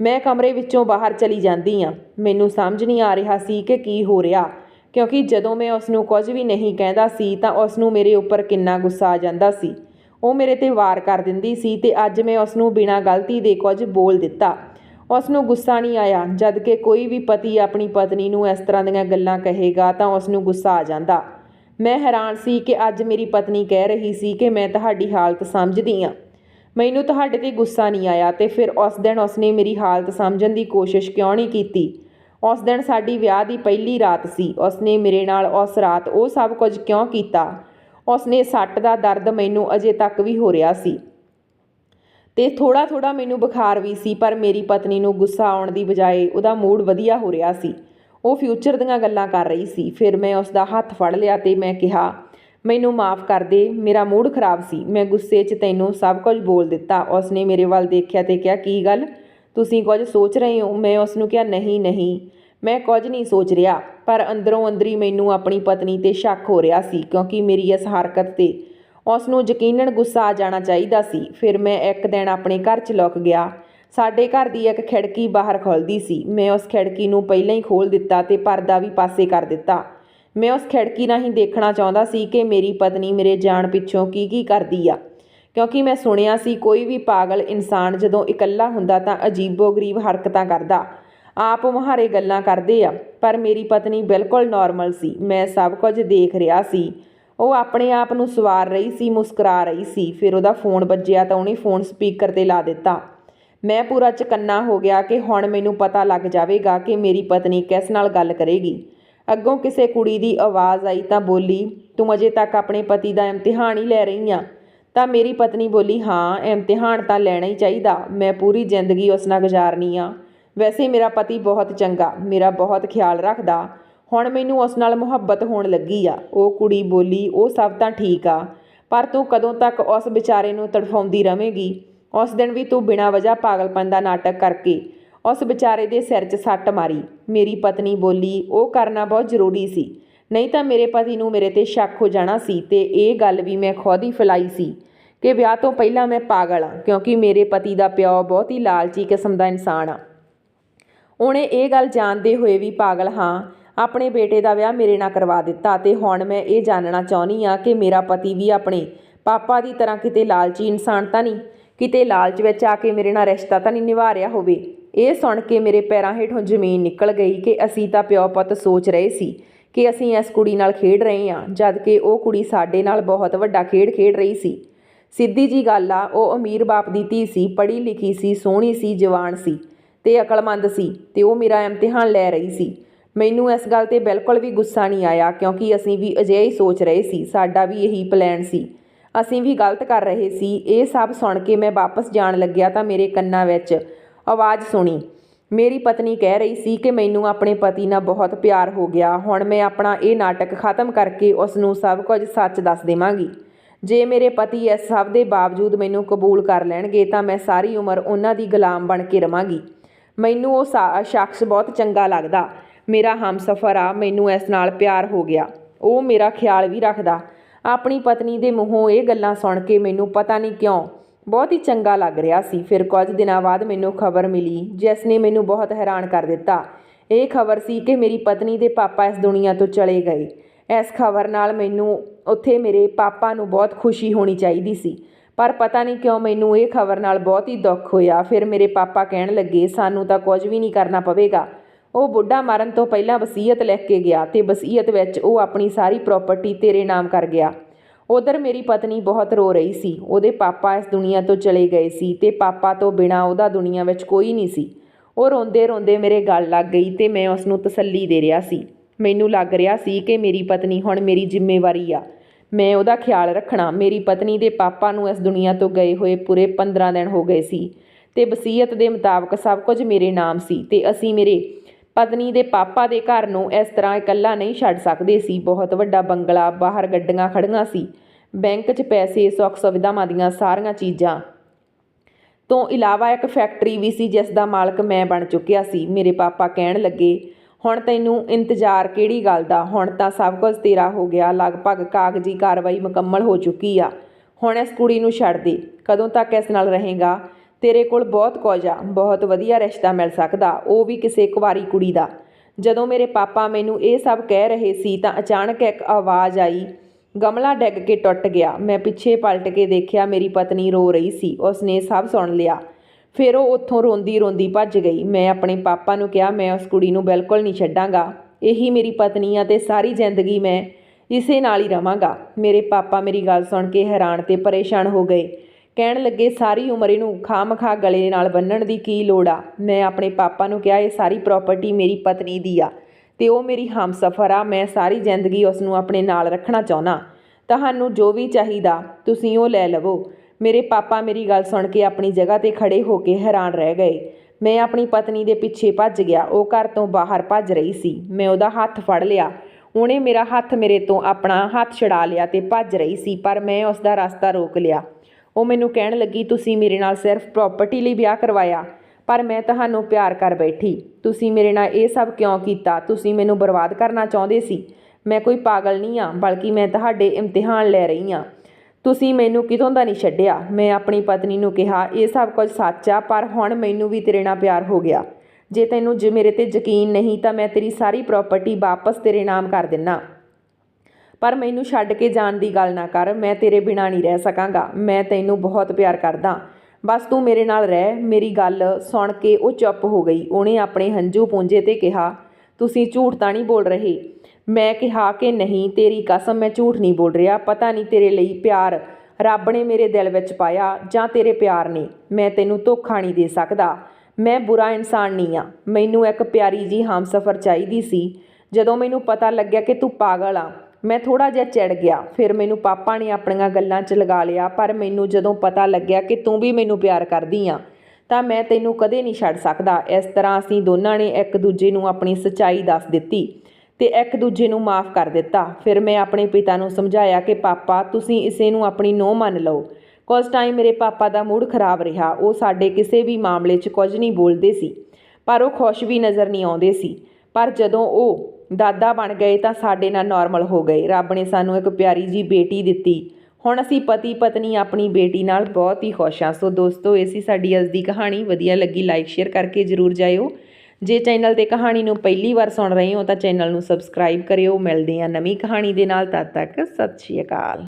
ਮੈਂ ਕਮਰੇ ਵਿੱਚੋਂ ਬਾਹਰ ਚਲੀ ਜਾਂਦੀ ਆ ਮੈਨੂੰ ਸਮਝ ਨਹੀਂ ਆ ਰਿਹਾ ਸੀ ਕਿ ਕੀ ਹੋ ਰਿਹਾ, ਕਿਉਂਕਿ ਜਦੋਂ ਮੈਂ ਉਸ ਨੂੰ ਕੁਝ ਵੀ ਨਹੀਂ ਕਹਿੰਦਾ ਸੀ, ਤਾਂ ਉਸ ਨੂੰ ਮੇਰੇ ਉੱਪਰ ਕਿੰਨਾ ਗੁੱਸਾ ਆ ਜਾਂਦਾ ਸੀ। ਉਹ ਮੇਰੇ ਤੇ ਵਾਰ ਕਰ ਦਿੰਦੀ ਸੀ ਤੇ ਅੱਜ ਮੈਂ ਉਸ ਨੂੰ ਬਿਨਾਂ ਗਲਤੀ ਦੇ ਕੁਝ ਬੋਲ ਦਿੱਤਾ। ਉਸ ਨੂੰ ਗੁੱਸਾ ਨਹੀਂ ਆਇਆ, ਜਦ ਕਿ ਕੋਈ ਵੀ ਪਤੀ ਆਪਣੀ ਪਤਨੀ ਨੂੰ ਇਸ ਤਰ੍ਹਾਂ ਦੀਆਂ ਗੱਲਾਂ ਕਹੇਗਾ, ਤਾਂ ਉਸ ਨੂੰ ਗੁੱਸਾ ਆ ਜਾਂਦਾ। ਮੈਂ ਹੈਰਾਨ ਸੀ ਕਿ ਅੱਜ ਮੇਰੀ ਪਤਨੀ ਕਹਿ ਰਹੀ ਸੀ ਕਿ ਮੈਂ ਤੁਹਾਡੀ ਹਾਲਤ ਸਮਝਦੀ ਹਾਂ। ਮੈਨੂੰ ਤੁਹਾਡੇ ਤੇ ਗੁੱਸਾ ਨਹੀਂ ਆਇਆ ਤੇ ਫਿਰ ਉਸ ਦਿਨ ਉਸਨੇ ਮੇਰੀ ਹਾਲਤ ਸਮਝਣ ਦੀ ਕੋਸ਼ਿਸ਼ ਕਿਉਂ ਨਹੀਂ ਕੀਤੀ? ਉਸ ਦਿਨ ਸਾਡੀ ਵਿਆਹ ਦੀ ਪਹਿਲੀ ਰਾਤ ਸੀ। ਉਸਨੇ ਮੇਰੇ ਨਾਲ ਉਸ ਰਾਤ ਉਹ ਸਭ ਕੁਝ ਕਿਉਂ ਕੀਤਾ? ਉਸਨੇ ਸੱਟ ਦਾ ਦਰਦ ਮੈਨੂੰ ਅਜੇ ਤੱਕ ਵੀ ਹੋ ਰਿਹਾ ਸੀ। ਤੇ ਥੋੜਾ ਥੋੜਾ ਮੈਨੂੰ ਬੁਖਾਰ ਵੀ ਸੀ, ਪਰ ਮੇਰੀ ਪਤਨੀ ਨੂੰ ਗੁੱਸਾ ਆਉਣ ਦੀ ਬਜਾਏ ਉਹਦਾ ਮੂਡ ਵਧੀਆ ਹੋ ਰਿਹਾ ਸੀ। ਉਹ ਫਿਊਚਰ ਦੀਆਂ ਗੱਲਾਂ ਕਰ ਰਹੀ ਸੀ। ਫਿਰ ਮੈਂ ਉਸ ਦਾ ਹੱਥ ਫੜ ਲਿਆ ਤੇ ਮੈਂ ਕਿਹਾ, ਮੈਨੂੰ ਮਾਫ ਕਰ ਦੇ, ਮੇਰਾ ਮੂਡ ਖਰਾਬ ਸੀ। ਮੈਂ ਗੁੱਸੇ 'ਚ ਤੈਨੂੰ ਸਭ ਕੁਝ ਬੋਲ ਦਿੱਤਾ। ਉਸਨੇ ਮੇਰੇ ਵੱਲ ਦੇਖਿਆ ਤੇ ਕਿਹਾ, ਕੀ ਗੱਲ? ਤੁਸੀਂ ਕੁਝ ਸੋਚ ਰਹੇ ਹੋ? ਮੈਂ ਉਸ ਨੂੰ ਕਿਹਾ, ਨਹੀਂ ਨਹੀਂ। ਮੈਂ ਕੁਝ ਨਹੀਂ ਸੋਚ ਰਿਹਾ। ਪਰ ਅੰਦਰੋਂ ਅੰਦਰੀ ਮੈਨੂੰ ਆਪਣੀ ਪਤਨੀ ਤੇ ਸ਼ੱਕ ਹੋ ਰਿਹਾ ਸੀ ਕਿਉਂਕਿ ਮੇਰੀ ਇਸ ਹਰਕਤ ਤੇ ਉਸ ਨੂੰ ਯਕੀਨਨ ਗੁੱਸਾ ਆ ਜਾਣਾ ਚਾਹੀਦਾ ਸੀ। ਫਿਰ ਮੈਂ ਇੱਕ ਦਿਨ ਆਪਣੇ ਘਰ 'ਚ ਲੁਕ ਗਿਆ। ਸਾਡੇ ਘਰ ਦੀ ਇੱਕ ਖਿੜਕੀ ਬਾਹਰ ਖੁੱਲਦੀ ਸੀ। ਮੈਂ ਉਸ ਖਿੜਕੀ ਨੂੰ ਪਹਿਲਾਂ ਹੀ ਖੋਲ ਦਿੱਤਾ ਤੇ ਪਰਦਾ ਵੀ ਪਾਸੇ ਕਰ ਦਿੱਤਾ। ਮੈਂ ਉਸ ਖਿੜਕੀ ਰਾਹੀਂ ਦੇਖਣਾ ਚਾਹੁੰਦਾ ਸੀ ਕਿ ਮੇਰੀ ਪਤਨੀ ਮੇਰੇ ਜਾਣ ਪਿੱਛੋਂ ਕੀ ਕੀ ਕਰਦੀ ਆ। ਕਿਉਂਕਿ ਮੈਂ ਸੁਣਿਆ ਸੀ ਕੋਈ ਵੀ ਪਾਗਲ ਇਨਸਾਨ ਜਦੋਂ ਇਕੱਲਾ ਹੁੰਦਾ ਤਾਂ ਅਜੀਬੋ-ਗਰੀਬ ਹਰਕਤਾਂ ਕਰਦਾ। ਆਪ ਮੁਹਾਰੇ ਗੱਲਾਂ ਕਰਦੇ ਆ, ਪਰ ਮੇਰੀ ਪਤਨੀ ਬਿਲਕੁਲ ਨਾਰਮਲ ਸੀ। ਮੈਂ ਸਭ ਕੁਝ ਦੇਖ ਰਿਹਾ ਸੀ। ਉਹ ਆਪਣੇ ਆਪ ਨੂੰ ਸਵਾਰ ਰਹੀ ਸੀ, ਮੁਸਕਰਾ ਰਹੀ ਸੀ। ਫਿਰ ਉਹਦਾ ਫੋਨ ਵੱਜਿਆ ਤਾਂ ਉਹਨੇ ਫੋਨ ਸਪੀਕਰ ਤੇ ਲਾ ਦਿੱਤਾ। ਮੈਂ ਪੂਰਾ ਚਕੰਨਾ ਹੋ ਗਿਆ ਕਿ ਹੁਣ ਮੈਨੂੰ ਪਤਾ ਲੱਗ ਜਾਵੇਗਾ ਕਿ ਮੇਰੀ ਪਤਨੀ ਕਿਸ ਨਾਲ ਗੱਲ ਕਰੇਗੀ। ਅੱਗੋਂ ਕਿਸੇ ਕੁੜੀ ਦੀ ਆਵਾਜ਼ ਆਈ ਤਾਂ ਬੋਲੀ, ਤੂੰ ਅਜੇ ਤੱਕ ਆਪਣੇ ਪਤੀ ਦਾ ਇਮਤਿਹਾਨ ਹੀ ਲੈ ਰਹੀ ਆ? ਤਾਂ ਮੇਰੀ ਪਤਨੀ ਬੋਲੀ, ਹਾਂ, ਇਮਤਿਹਾਨ ਤਾਂ ਲੈਣਾ ਹੀ ਚਾਹੀਦਾ। ਮੈਂ ਪੂਰੀ ਜ਼ਿੰਦਗੀ ਉਸ ਨਾਲ ਗੁਜ਼ਾਰਨੀ ਆ। ਵੈਸੇ ਮੇਰਾ ਪਤੀ ਬਹੁਤ ਚੰਗਾ, ਮੇਰਾ ਬਹੁਤ ਖਿਆਲ ਰੱਖਦਾ। ਹੁਣ ਮੈਨੂੰ ਉਸ ਨਾਲ ਮੁਹੱਬਤ ਹੋਣ ਲੱਗੀ ਆ। ਉਹ ਕੁੜੀ ਬੋਲੀ, ਉਹ ਸਭ ਤਾਂ ਠੀਕ ਆ, ਪਰ ਤੂੰ ਕਦੋਂ ਤੱਕ ਉਸ ਵਿਚਾਰੇ ਨੂੰ ਤੜਫਾਉਂਦੀ ਰਵੇਂਗੀ ਉਸ ਦਿਨ ਵੀ ਤੂੰ ਬਿਨਾਂ ਵਜ੍ਹਾ ਪਾਗਲਪਨ ਦਾ ਨਾਟਕ ਕਰਕੇ ਉਸ ਵਿਚਾਰੇ ਦੇ ਸਿਰ 'ਚ ਸੱਟ ਮਾਰੀ। ਮੇਰੀ ਪਤਨੀ ਬੋਲੀ, ਉਹ ਕਰਨਾ ਬਹੁਤ ਜ਼ਰੂਰੀ ਸੀ। ਨਹੀਂ ਤਾਂ ਮੇਰੇ ਪਤੀ ਨੂੰ ਮੇਰੇ ਤੇ ਸ਼ੱਕ ਹੋ ਜਾਣਾ ਸੀ ਤੇ ਇਹ ਗੱਲ ਵੀ ਮੈਂ ਖੁਦ ਹੀ ਫੈਲਾਈ ਸੀ ਕਿ ਵਿਆਹ ਤੋਂ ਪਹਿਲਾਂ ਮੈਂ ਪਾਗਲ ਆ ਕਿਉਂਕਿ ਮੇਰੇ ਪਤੀ ਦਾ ਪਿਓ ਬਹੁਤ ਹੀ ਲਾਲਚੀ ਕਿਸਮ ਦਾ ਇਨਸਾਨ ਆ। ਉਹਨੇ ਇਹ ਗੱਲ ਜਾਣਦੇ ਹੋਏ ਵੀ ਪਾਗਲ, ਹਾਂ, ਆਪਣੇ ਬੇਟੇ ਦਾ ਵਿਆਹ ਮੇਰੇ ਨਾਲ ਕਰਵਾ ਦਿੱਤਾ ਤੇ ਹੁਣ ਮੈਂ ਇਹ ਜਾਣਨਾ ਚਾਹੁੰਦੀ ਆ ਕਿ ਮੇਰਾ ਪਤੀ ਵੀ ਆਪਣੇ ਪਾਪਾ ਦੀ ਤਰ੍ਹਾਂ ਕਿਤੇ ਲਾਲਚੀ ਇਨਸਾਨ ਤਾਂ ਨਹੀਂ। ਕਿਤੇ ਲਾਲਚ ਵਿੱਚ ਆ ਕੇ ਮੇਰੇ ਨਾਲ ਰਿਸ਼ਤਾ ਤਾਂ ਨਹੀਂ ਨਿਭਾ ਰਿਹਾ ਹੋਵੇ। ਇਹ ਸੁਣ ਕੇ ਮੇਰੇ ਪੈਰਾਂ ਹੇਠੋਂ ਜ਼ਮੀਨ ਨਿਕਲ ਗਈ ਕਿ ਅਸੀਂ ਤਾਂ ਪਿਓ ਪੁੱਤ ਸੋਚ ਰਹੇ ਸੀ ਕਿ ਅਸੀਂ ਇਸ ਕੁੜੀ ਨਾਲ ਖੇਡ ਰਹੇ ਹਾਂ, ਜਦ ਕਿ ਉਹ ਕੁੜੀ ਸਾਡੇ ਨਾਲ ਬਹੁਤ ਵੱਡਾ ਖੇਡ ਖੇਡ ਰਹੀ ਸੀ। ਸਿੱਧੀ ਜੀ ਗੱਲ ਆ, ਉਹ ਅਮੀਰ ਬਾਪ ਦੀ ਧੀ ਸੀ, ਪੜ੍ਹੀ ਲਿਖੀ ਸੀ, ਸੋਹਣੀ ਸੀ, ਜਵਾਨ ਸੀ ਤੇ ਅਕਲਮੰਦ ਸੀ ਤੇ ਉਹ ਮੇਰਾ ਇਮਤਿਹਾਨ ਲੈ ਰਹੀ ਸੀ। ਮੈਨੂੰ ਇਸ ਗੱਲ ਤੇ ਬਿਲਕੁਲ ਵੀ ਗੁੱਸਾ ਨਹੀਂ ਆਇਆ ਕਿਉਂਕਿ ਅਸੀਂ ਵੀ ਅਜਿਹਾ ਹੀ ਸੋਚ ਰਹੇ ਸੀ, ਸਾਡਾ ਵੀ ਇਹੀ ਪਲਾਨ ਸੀ। ਅਸੀਂ ਵੀ ਗਲਤ ਕਰ ਰਹੇ ਸੀ। ਇਹ ਸਭ ਸੁਣ ਕੇ ਮੈਂ ਵਾਪਸ ਜਾਣ ਲੱਗਿਆ ਤਾਂ ਮੇਰੇ ਕੰਨਾਂ ਵਿੱਚ ਆਵਾਜ਼ ਸੁਣੀ। ਮੇਰੀ ਪਤਨੀ ਕਹਿ ਰਹੀ ਸੀ ਕਿ ਮੈਨੂੰ ਆਪਣੇ ਪਤੀ ਨਾਲ ਬਹੁਤ ਪਿਆਰ ਹੋ ਗਿਆ। ਹੁਣ ਮੈਂ ਆਪਣਾ ਇਹ ਨਾਟਕ ਖਤਮ ਕਰਕੇ ਉਸ ਨੂੰ ਸਭ ਕੁਝ ਸੱਚ ਦੱਸ ਦੇਵਾਂਗੀ। ਜੇ ਮੇਰੇ ਪਤੀ ਇਸ ਸਭ ਦੇ ਬਾਵਜੂਦ ਮੈਨੂੰ ਕਬੂਲ ਕਰ ਲੈਣਗੇ ਤਾਂ ਮੈਂ ਸਾਰੀ ਉਮਰ ਉਹਨਾਂ ਦੀ ਗੁਲਾਮ ਬਣ ਕੇ ਰਵਾਂਗੀ। ਮੈਨੂੰ ਉਹ ਸਾ- ਸ਼ਖਸ ਬਹੁਤ ਚੰਗਾ ਲੱਗਦਾ। ਮੇਰਾ ਹਮਸਫਰ ਆ, ਮੈਨੂੰ ਇਸ ਨਾਲ ਪਿਆਰ ਹੋ ਗਿਆ। ਉਹ ਮੇਰਾ ਖਿਆਲ ਵੀ ਰੱਖਦਾ। ਆਪਣੀ ਪਤਨੀ ਦੇ ਮੂੰਹੋਂ ਇਹ ਗੱਲਾਂ ਸੁਣ ਕੇ ਮੈਨੂੰ ਪਤਾ ਨਹੀਂ ਕਿਉਂ ਬਹੁਤ ਹੀ ਚੰਗਾ ਲੱਗ ਰਿਹਾ ਸੀ। ਫਿਰ ਕੁਝ ਦਿਨਾਂ ਬਾਅਦ ਮੈਨੂੰ ਖਬਰ ਮਿਲੀ, ਜਿਸ ਨੇ ਮੈਨੂੰ ਬਹੁਤ ਹੈਰਾਨ ਕਰ ਦਿੱਤਾ। ਇਹ ਖਬਰ ਸੀ ਕਿ ਮੇਰੀ ਪਤਨੀ ਦੇ ਪਾਪਾ ਇਸ ਦੁਨੀਆ ਤੋਂ ਚਲੇ ਗਏ। ਇਸ ਖਬਰ ਨਾਲ ਮੈਨੂੰ ਉੱਥੇ ਮੇਰੇ ਪਾਪਾ ਨੂੰ ਬਹੁਤ ਖੁਸ਼ੀ ਹੋਣੀ ਚਾਹੀਦੀ ਸੀ। ਪਰ ਪਤਾ ਨਹੀਂ ਕਿਉਂ ਮੈਨੂੰ ਇਹ ਖਬਰ ਨਾਲ ਬਹੁਤ ਹੀ ਦੁੱਖ ਹੋਇਆ। ਫਿਰ ਮੇਰੇ ਪਾਪਾ ਕਹਿਣ ਲੱਗੇ, ਸਾਨੂੰ ਤਾਂ ਕੁਝ ਵੀ ਨਹੀਂ ਕਰਨਾ ਪਵੇਗਾ। ਉਹ ਬੁੱਢਾ ਮਰਨ ਤੋਂ ਪਹਿਲਾਂ ਵਸੀਅਤ ਲਿਖ ਕੇ ਗਿਆ ਤੇ ਵਸੀਅਤ ਵਿੱਚ ਉਹ ਆਪਣੀ ਸਾਰੀ ਪ੍ਰਾਪਰਟੀ ਤੇਰੇ ਨਾਮ ਕਰ ਗਿਆ। ਉਧਰ ਮੇਰੀ ਪਤਨੀ ਬਹੁਤ ਰੋ ਰਹੀ ਸੀ। ਉਹਦੇ ਪਾਪਾ ਇਸ ਦੁਨੀਆ ਤੋਂ ਚਲੇ ਗਏ ਸੀ ਤੇ ਪਾਪਾ ਤੋਂ ਬਿਨਾ ਉਹਦਾ ਦੁਨੀਆ ਵਿੱਚ ਕੋਈ ਨਹੀਂ ਸੀ। ਉਹ ਰੋਂਦੇ ਰੋਂਦੇ ਮੇਰੇ ਗੱਲ ਲੱਗ ਗਈ ਤੇ ਮੈਂ ਉਸ ਨੂੰ ਤਸੱਲੀ ਦੇ ਰਿਹਾ ਸੀ। ਮੈਨੂੰ ਲੱਗ ਰਿਹਾ ਸੀ ਕਿ ਮੇਰੀ ਪਤਨੀ ਹੁਣ ਮੇਰੀ ਜ਼ਿੰਮੇਵਾਰੀ ਆ। ਮੈਂ ਉਹਦਾ ਖਿਆਲ ਰੱਖਣਾ। ਮੇਰੀ ਪਤਨੀ ਦੇ ਪਾਪਾ ਨੂੰ ਇਸ ਦੁਨੀਆ ਤੋਂ ਗਏ ਹੋਏ ਪੂਰੇ 15 ਦਿਨ ਹੋ ਗਏ ਸੀ ਤੇ ਵਸੀਅਤ ਦੇ ਮੁਤਾਬਕ ਸਭ ਕੁਝ ਮੇਰੇ ਨਾਮ ਸੀ ਤੇ ਅਸੀਂ ਮੇਰੇ ਪਤਨੀ ਦੇ ਪਾਪਾ ਦੇ ਘਰ ਨੂੰ ਇਸ ਤਰ੍ਹਾਂ ਇਕੱਲਾ ਨਹੀਂ ਛੱਡ ਸਕਦੇ ਸੀ। ਬਹੁਤ ਵੱਡਾ ਬੰਗਲਾ, ਬਾਹਰ ਗੱਡੀਆਂ ਖੜੀਆਂ ਸੀ। ਬੈਂਕ 'ਚ ਪੈਸੇ, ਸੁੱਖ ਸੁਵਿਧਾਵਾਂ ਦੀਆਂ ਸਾਰੀਆਂ ਚੀਜ਼ਾਂ। ਤੋਂ ਇਲਾਵਾ ਇੱਕ ਫੈਕਟਰੀ ਵੀ ਸੀ ਜਿਸ ਦਾ ਮਾਲਕ ਮੈਂ ਬਣ ਚੁੱਕਿਆ ਸੀ। ਮੇਰੇ ਪਾਪਾ ਕਹਿਣ ਲੱਗੇ, ਹੁਣ ਤੈਨੂੰ ਇੰਤਜ਼ਾਰ ਕਿਹੜੀ ਗੱਲ ਦਾ? ਹੁਣ ਤਾਂ ਸਭ ਕੁਝ ਤੇਰਾ ਹੋ ਗਿਆ। ਲਗਭਗ ਕਾਗਜ਼ੀ ਕਾਰਵਾਈ ਮੁਕੰਮਲ ਹੋ ਚੁੱਕੀ ਆ। ਹੁਣ ਇਸ ਕੁੜੀ ਨੂੰ ਛੱਡ ਦੇ। ਕਦੋਂ ਤੱਕ ਇਸ ਨਾਲ ਰਹੇਗਾ? ਤੇਰੇ ਕੋਲ ਬਹੁਤ ਕੁਝ ਆ, ਬਹੁਤ ਵਧੀਆ ਰਿਸ਼ਤਾ ਮਿਲ ਸਕਦਾ, ਉਹ ਵੀ ਕਿਸੇ ਕੁਵਾਰੀ ਕੁੜੀ ਦਾ। ਜਦੋਂ ਮੇਰੇ ਪਾਪਾ ਮੈਨੂੰ ਇਹ ਸਭ ਕਹਿ ਰਹੇ ਸੀ ਤਾਂ ਅਚਾਨਕ ਇੱਕ ਆਵਾਜ਼ ਆਈ। ਗਮਲਾ ਡਿੱਗ ਕੇ ਟੁੱਟ ਗਿਆ। ਮੈਂ ਪਿੱਛੇ ਪਲਟ ਕੇ ਦੇਖਿਆ ਮੇਰੀ ਪਤਨੀ ਰੋ ਰਹੀ ਸੀ। ਉਸਨੇ ਸਭ ਸੁਣ ਲਿਆ। ਫਿਰ ਉਹ ਉੱਥੋਂ ਰੋਂਦੀ ਰੋਂਦੀ ਭੱਜ ਗਈ। ਮੈਂ ਆਪਣੇ ਪਾਪਾ ਨੂੰ ਕਿਹਾ, ਮੈਂ ਉਸ ਕੁੜੀ ਨੂੰ ਬਿਲਕੁਲ ਨਹੀਂ ਛੱਡਾਂਗਾ। ਇਹੀ ਮੇਰੀ ਪਤਨੀ ਆ ਤੇ ਸਾਰੀ ਜ਼ਿੰਦਗੀ ਮੈਂ ਇਸੇ ਨਾਲ ਹੀ ਰਵਾਂਗਾ। ਮੇਰੇ ਪਾਪਾ ਮੇਰੀ ਗੱਲ ਸੁਣ ਕੇ ਹੈਰਾਨ ਤੇ ਪਰੇਸ਼ਾਨ ਹੋ ਗਏ। ਕਹਿਣ ਲੱਗੇ, ਸਾਰੀ ਉਮਰ ਇਹਨੂੰ ਖਾਮਖਾ ਗਲੇ ਨਾਲ ਬੰਨਣ ਦੀ ਕੀ ਲੋੜ ਆ? ਮੈਂ ਆਪਣੇ ਪਾਪਾ ਨੂੰ ਕਿਹਾ, ਇਹ ਸਾਰੀ ਪ੍ਰਾਪਰਟੀ ਮੇਰੀ ਪਤਨੀ ਦੀ ਆ ਤੇ ਉਹ ਮੇਰੀ ਹਮਸਫਰ ਆ। ਮੈਂ ਸਾਰੀ ਜ਼ਿੰਦਗੀ ਉਸ ਨੂੰ ਆਪਣੇ ਨਾਲ ਰੱਖਣਾ ਚਾਹੁੰਦਾ। ਤੁਹਾਨੂੰ ਜੋ ਵੀ ਚਾਹੀਦਾ, ਤੁਸੀਂ ਉਹ ਲੈ ਲਵੋ। ਮੇਰੇ ਪਾਪਾ ਮੇਰੀ ਗੱਲ ਸੁਣ ਕੇ ਆਪਣੀ ਜਗ੍ਹਾ ਤੇ ਖੜੇ ਹੋ ਕੇ ਹੈਰਾਨ ਰਹਿ ਗਏ। ਮੈਂ ਆਪਣੀ ਪਤਨੀ ਦੇ ਪਿੱਛੇ ਭੱਜ ਗਿਆ। ਉਹ ਘਰ ਤੋਂ ਬਾਹਰ ਭੱਜ ਰਹੀ ਸੀ। ਮੈਂ ਉਹਦਾ ਹੱਥ ਫੜ ਲਿਆ। ਉਹਨੇ ਮੇਰਾ ਹੱਥ ਮੇਰੇ ਤੋਂ ਆਪਣਾ ਹੱਥ ਛਡਾ ਲਿਆ ਤੇ ਭੱਜ ਰਹੀ ਸੀ, ਪਰ ਮੈਂ ਉਸ ਦਾ ਰਸਤਾ ਰੋਕ ਲਿਆ। ਉਹ ਮੈਨੂੰ ਕਹਿਣ ਲੱਗੀ, ਤੁਸੀਂ ਮੇਰੇ ਨਾਲ ਸਿਰਫ ਪ੍ਰਾਪਰਟੀ ਲਈ ਵਿਆਹ ਕਰਵਾਇਆ, ਪਰ ਮੈਂ ਤੁਹਾਨੂੰ ਪਿਆਰ ਕਰ ਬੈਠੀ। ਤੁਸੀਂ ਮੇਰੇ ਨਾਲ ਇਹ ਸਭ ਕਿਉਂ ਕੀਤਾ? ਤੁਸੀਂ ਮੈਨੂੰ ਬਰਬਾਦ ਕਰਨਾ ਚਾਹੁੰਦੇ ਸੀ। ਮੈਂ ਕੋਈ ਪਾਗਲ ਨਹੀਂ ਆ ਬਲਕਿ ਮੈਂ ਤੁਹਾਡੇ ਇਮਤਿਹਾਨ ਲੈ ਰਹੀ ਆ ਤੁਸੀਂ ਮੈਨੂੰ ਕਿਤੋਂ ਦਾ ਨਹੀਂ ਛੱਡਿਆ? ਮੈਂ ਆਪਣੀ ਪਤਨੀ ਨੂੰ ਕਿਹਾ, ਇਹ ਸਭ ਕੁਝ ਸੱਚ ਆ, ਪਰ ਹੁਣ ਮੈਨੂੰ ਵੀ ਤੇਰੇ ਨਾਲ ਪਿਆਰ ਹੋ ਗਿਆ। ਜੇ ਤੈਨੂੰ ਜੇ ਮੇਰੇ ਤੇ ਯਕੀਨ ਨਹੀਂ, ਤਾਂ ਮੈਂ ਤੇਰੀ ਸਾਰੀ ਪ੍ਰਾਪਰਟੀ ਵਾਪਸ ਤੇਰੇ ਨਾਮ ਕਰ ਦਿੰਨਾ। ਪਰ ਮੈਨੂੰ ਛੱਡ ਕੇ ਜਾਣ ਦੀ ਗੱਲ ਨਾ ਕਰ, ਮੈਂ ਤੇਰੇ ਬਿਨਾ ਨਹੀਂ ਰਹਿ ਸਕਾਂਗਾ, ਮੈਂ ਤੈਨੂੰ ਬਹੁਤ ਪਿਆਰ ਕਰਦਾ। ਬਸ ਤੂੰ ਮੇਰੇ ਨਾਲ ਰਹਿ, ਮੇਰੀ ਗੱਲ ਸੁਣ ਕੇ ਉਹ ਚੁੱਪ ਹੋ ਗਈ। ਉਹਨੇ ਆਪਣੇ ਹੰਝੂ ਪੂੰਝੇ ਤੇ ਕਿਹਾ, ਤੁਸੀਂ ਝੂਠ ਤਾਂ ਨਹੀਂ ਬੋਲ ਰਹੇ? ਮੈਂ ਕਿਹਾ ਕਿ ਨਹੀਂ, ਤੇਰੀ ਕਸਮ ਮੈਂ ਝੂਠ ਨਹੀਂ ਬੋਲ ਰਿਹਾ, ਪਤਾ ਨਹੀਂ ਤੇਰੇ ਲਈ ਪਿਆਰ ਰੱਬ ਨੇ ਮੇਰੇ ਦਿਲ ਵਿੱਚ ਪਾਇਆ ਜਾਂ ਤੇਰੇ ਪਿਆਰ ਨੇ, ਮੈਂ ਤੈਨੂੰ ਧੋਖਾ ਨਹੀਂ ਦੇ ਸਕਦਾ। ਮੈਂ ਬੁਰਾ ਇਨਸਾਨ ਨਹੀਂ ਆ ਮੈਨੂੰ ਇੱਕ ਪਿਆਰੀ ਜੀ ਹਮਸਫਰ ਚਾਹੀਦੀ ਸੀ। ਜਦੋਂ ਮੈਨੂੰ ਪਤਾ ਲੱਗਿਆ ਕਿ ਤੂੰ ਪਾਗਲ ਆ ਮੈਂ ਥੋੜਾ ਜਿਹਾ ਚਿੜ ਗਿਆ। ਫਿਰ ਮੈਨੂੰ ਪਾਪਾ ਨੇ ਆਪਣੀਆਂ ਗੱਲਾਂ 'ਚ ਲਗਾ ਲਿਆ, ਪਰ ਮੈਨੂੰ ਜਦੋਂ ਪਤਾ ਲੱਗਿਆ ਕਿ ਤੂੰ ਵੀ ਮੈਨੂੰ ਪਿਆਰ ਕਰਦੀ ਆ, ਤਾਂ ਮੈਂ ਤੈਨੂੰ ਕਦੇ ਨਹੀਂ ਛੱਡ ਸਕਦਾ। ਇਸ ਤਰ੍ਹਾਂ ਅਸੀਂ ਦੋਨਾਂ ਨੇ ਇੱਕ ਦੂਜੇ ਨੂੰ ਆਪਣੀ ਸੱਚਾਈ ਦੱਸ ਦਿੱਤੀ ਤੇ ਇੱਕ ਦੂਜੇ ਨੂੰ ਮਾਫ ਕਰ ਦਿੱਤਾ। ਫਿਰ ਮੈਂ ਆਪਣੇ ਪਿਤਾ ਨੂੰ ਸਮਝਾਇਆ ਕਿ, ਪਾਪਾ, ਤੁਸੀਂ ਇਸੇ ਨੂੰ ਆਪਣੀ ਨੋਹ ਮੰਨ ਲਓ। ਕੁਝ ਟਾਈਮ ਮੇਰੇ ਪਾਪਾ ਦਾ ਮੂਡ ਖਰਾਬ ਰਿਹਾ। ਉਹ ਸਾਡੇ ਕਿਸੇ ਵੀ ਮਾਮਲੇ 'ਚ ਕੁਝ ਨਹੀਂ ਬੋਲਦੇ ਸੀ, ਪਰ ਉਹ ਖੁਸ਼ ਵੀ ਨਜ਼ਰ ਨਹੀਂ ਆਉਂਦੇ ਸੀ। ਪਰ ਜਦੋਂ ਉਹ ਦਾਦਾ ਬਣ ਗਏ ਤਾਂ ਸਾਡੇ ਨਾਲ ਨਾਰਮਲ ਹੋ ਗਏ। ਰੱਬ ਨੇ ਸਾਨੂੰ ਇੱਕ ਪਿਆਰੀ ਜੀ ਬੇਟੀ ਦਿੱਤੀ। ਹੁਣ ਅਸੀਂ ਪਤੀ ਪਤਨੀ ਆਪਣੀ ਬੇਟੀ ਨਾਲ ਬਹੁਤ ਹੀ ਖੁਸ਼ ਹਾਂ। ਸੋ ਦੋਸਤੋ, ਇਹ ਸੀ ਸਾਡੀ ਅੱਜ ਦੀ ਕਹਾਣੀ। ਵਧੀਆ ਲੱਗੀ ਲਾਈਕ ਸ਼ੇਅਰ ਕਰਕੇ ਜਰੂਰ ਜਾਇਓ। ਜੇ ਚੈਨਲ ਤੇ ਕਹਾਣੀ ਨੂੰ ਪਹਿਲੀ ਵਾਰ ਸੁਣ ਰਹੇ ਹੋ ਤਾਂ ਚੈਨਲ ਨੂੰ ਸਬਸਕ੍ਰਾਈਬ ਕਰਿਓ। ਮਿਲਦੇ ਹਾਂ ਨਵੀਂ ਕਹਾਣੀ ਦੇ ਨਾਲ। ਤਦ ਤੱਕ ਸਤਿ ਸ਼੍ਰੀ ਅਕਾਲ।